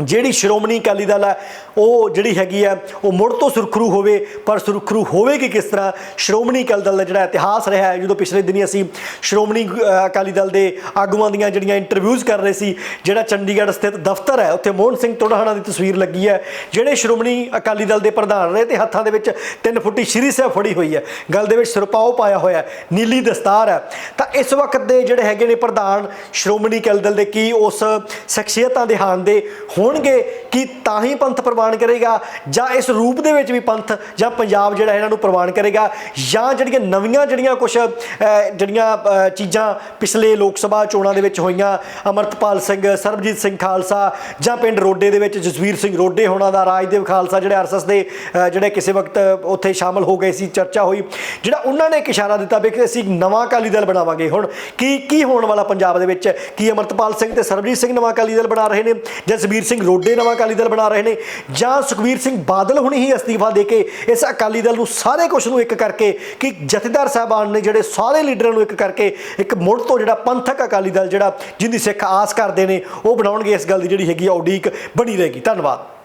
ਜਿਹੜੀ ਸ਼੍ਰੋਮਣੀ ਅਕਾਲੀ ਦਲ ਹੈ ਉਹ ਜਿਹੜੀ ਹੈਗੀ ਹੈ ਉਹ ਮੁੜ ਤੋਂ ਸੁਰਖਰੂ ਹੋਵੇ ਪਰ ਸੁਰਖਰੂ ਹੋਵੇਗੀ ਕਿਸ ਤਰ੍ਹਾਂ? ਸ਼੍ਰੋਮਣੀ ਅਕਾਲੀ ਦਲ ਦਾ ਜਿਹੜਾ ਇਤਿਹਾਸ ਰਿਹਾ ਹੈ ਜਦੋਂ ਪਿਛਲੇ ਦਿਨੀ ਅਸੀਂ ਸ਼੍ਰੋਮਣੀ ਅ, ਅਕਾਲੀ ਦਲ ਦੇ ਆਗੂਆਂ ਦੀਆਂ ਜਿਹੜੀਆਂ ਇੰਟਰਵਿਊਜ਼ ਕਰ ਰਹੇ ਸੀ ਜਿਹੜਾ ਚੰਡੀਗੜ੍ਹ ਸਥਿਤ ਦਫ਼ਤਰ ਹੈ ਉੱਥੇ ਮੋਹਨ ਸਿੰਘ ਤੋੜਾਣਾ ਦੀ ਤਸਵੀਰ ਲੱਗੀ ਹੈ ਜਿਹੜੇ ਸ਼੍ਰੋਮਣੀ ਅਕਾਲੀ ਦਲ ਦੇ ਪ੍ਰਧਾਨ ਰਹੇ ਤੇ ਹੱਥਾਂ ਦੇ ਵਿੱਚ ਤਿੰਨ ਫੁੱਟੀ ਸ਼੍ਰੀ ਸਾਹਿਬ ਫੜੀ ਹੋਈ ਹੈ ਗਲ ਦੇ ਵਿੱਚ ਸਿਰਪਾਓ ਪਾਇਆ ਹੋਇਆ ਨੀਲੀ ਦਸਤਾਰ ਹੈ। ਤਾਂ ਇਸ ਵਕਤ ਦੇ ਜਿਹੜੇ ਹੈਗੇ ਨੇ ਪ੍ਰਧਾਨ ਸ਼੍ਰੋਮਣੀ ਅਕਾਲੀ ਦਲ ਦੇ ਕੀ ਉਸ ਸ਼ਖਸੀਅਤਾਂ ਦੇ ਹਾਨ ਦੇ ਹੁਣ ਹੋਣਗੇ ਕਿ ਤਾਂ ਹੀ ਪੰਥ ਪ੍ਰਵਾਨ ਕਰੇਗਾ ਜਾਂ ਇਸ ਰੂਪ ਦੇ ਵਿੱਚ ਵੀ ਪੰਥ ਜਾਂ ਪੰਜਾਬ ਜਿਹੜਾ ਇਹਨਾਂ ਨੂੰ ਪ੍ਰਵਾਨ ਕਰੇਗਾ ਜਾਂ ਜਿਹੜੀਆਂ ਨਵੀਆਂ ਜਿਹੜੀਆਂ ਕੁਝ ਜਿਹੜੀਆਂ ਚੀਜ਼ਾਂ ਪਿਛਲੇ ਲੋਕ ਸਭਾ ਚੋਣਾਂ ਦੇ ਵਿੱਚ ਹੋਈਆਂ, ਅਮਰਤਪਾਲ ਸਿੰਘ, ਸਰਬਜੀਤ ਸਿੰਘ ਖਾਲਸਾ ਜਾਂ ਪਿੰਡ ਰੋਡੇ ਦੇ ਵਿੱਚ ਜਸਵੀਰ ਸਿੰਘ ਰੋਡੇ ਹੋਣਾ ਦਾ, ਰਾਜਦੇਵ ਖਾਲਸਾ ਜਿਹੜੇ ਆਰਐਸਐਸ ਦੇ ਜਿਹੜੇ ਕਿਸੇ ਵਕਤ ਉੱਥੇ ਸ਼ਾਮਲ ਹੋ ਗਏ ਸੀ, ਚਰਚਾ ਹੋਈ, ਜਿਹੜਾ ਉਹਨਾਂ ਨੇ ਇੱਕ ਇਸ਼ਾਰਾ ਦਿੱਤਾ ਵੀ ਕਿ ਅਸੀਂ ਨਵਾਂ ਅਕਾਲੀ ਦਲ ਬਣਾਵਾਂਗੇ। ਹੁਣ ਕੀ ਕੀ ਹੋਣ ਵਾਲਾ ਪੰਜਾਬ ਦੇ ਵਿੱਚ? ਕੀ ਅਮਰਤਪਾਲ ਸਿੰਘ ਤੇ ਸਰਬਜੀਤ ਸਿੰਘ ਨਵਾਂ ਅਕਾਲੀ ਦਲ ਬਣਾ ਰਹੇ ਨੇ ਜਾਂ ਜਸਵੀਰ ਸਿੰਘ ਰੋਡੇ ਨਵਾਂ ਅਕਾਲੀ ਦਲ ਬਣਾ ਰਹੇ ਨੇ ਜਾਂ ਸੁਖਬੀਰ ਸਿੰਘ ਬਾਦਲ ਹੁਣ ਹੀ ਅਸਤੀਫਾ ਦੇ ਕੇ ਇਸ ਅਕਾਲੀ ਦਲ ਨੂੰ ਸਾਰੇ ਕੁਝ ਨੂੰ ਇੱਕ ਕਰਕੇ ਕਿ ਜਥੇਦਾਰ ਸਾਹਿਬਾਨ ਨੇ ਜਿਹੜੇ ਸਾਰੇ ਲੀਡਰਾਂ ਨੂੰ ਇੱਕ ਕਰਕੇ ਇੱਕ ਮੁੜ ਤੋਂ ਜਿਹੜਾ ਪੰਥਕ ਅਕਾਲੀ ਦਲ ਜਿਹੜਾ ਜਿੰਦੀ ਸਿੱਖ ਆਸ ਕਰਦੇ ਨੇ ਉਹ ਬਣਾਉਣਗੇ ਇਸ ਗੱਲ ਦੀ ਜਿਹੜੀ ਹੈਗੀ ਆ ਉਡੀਕ ਬਣੀ ਰਹੇਗੀ। ਧੰਨਵਾਦ।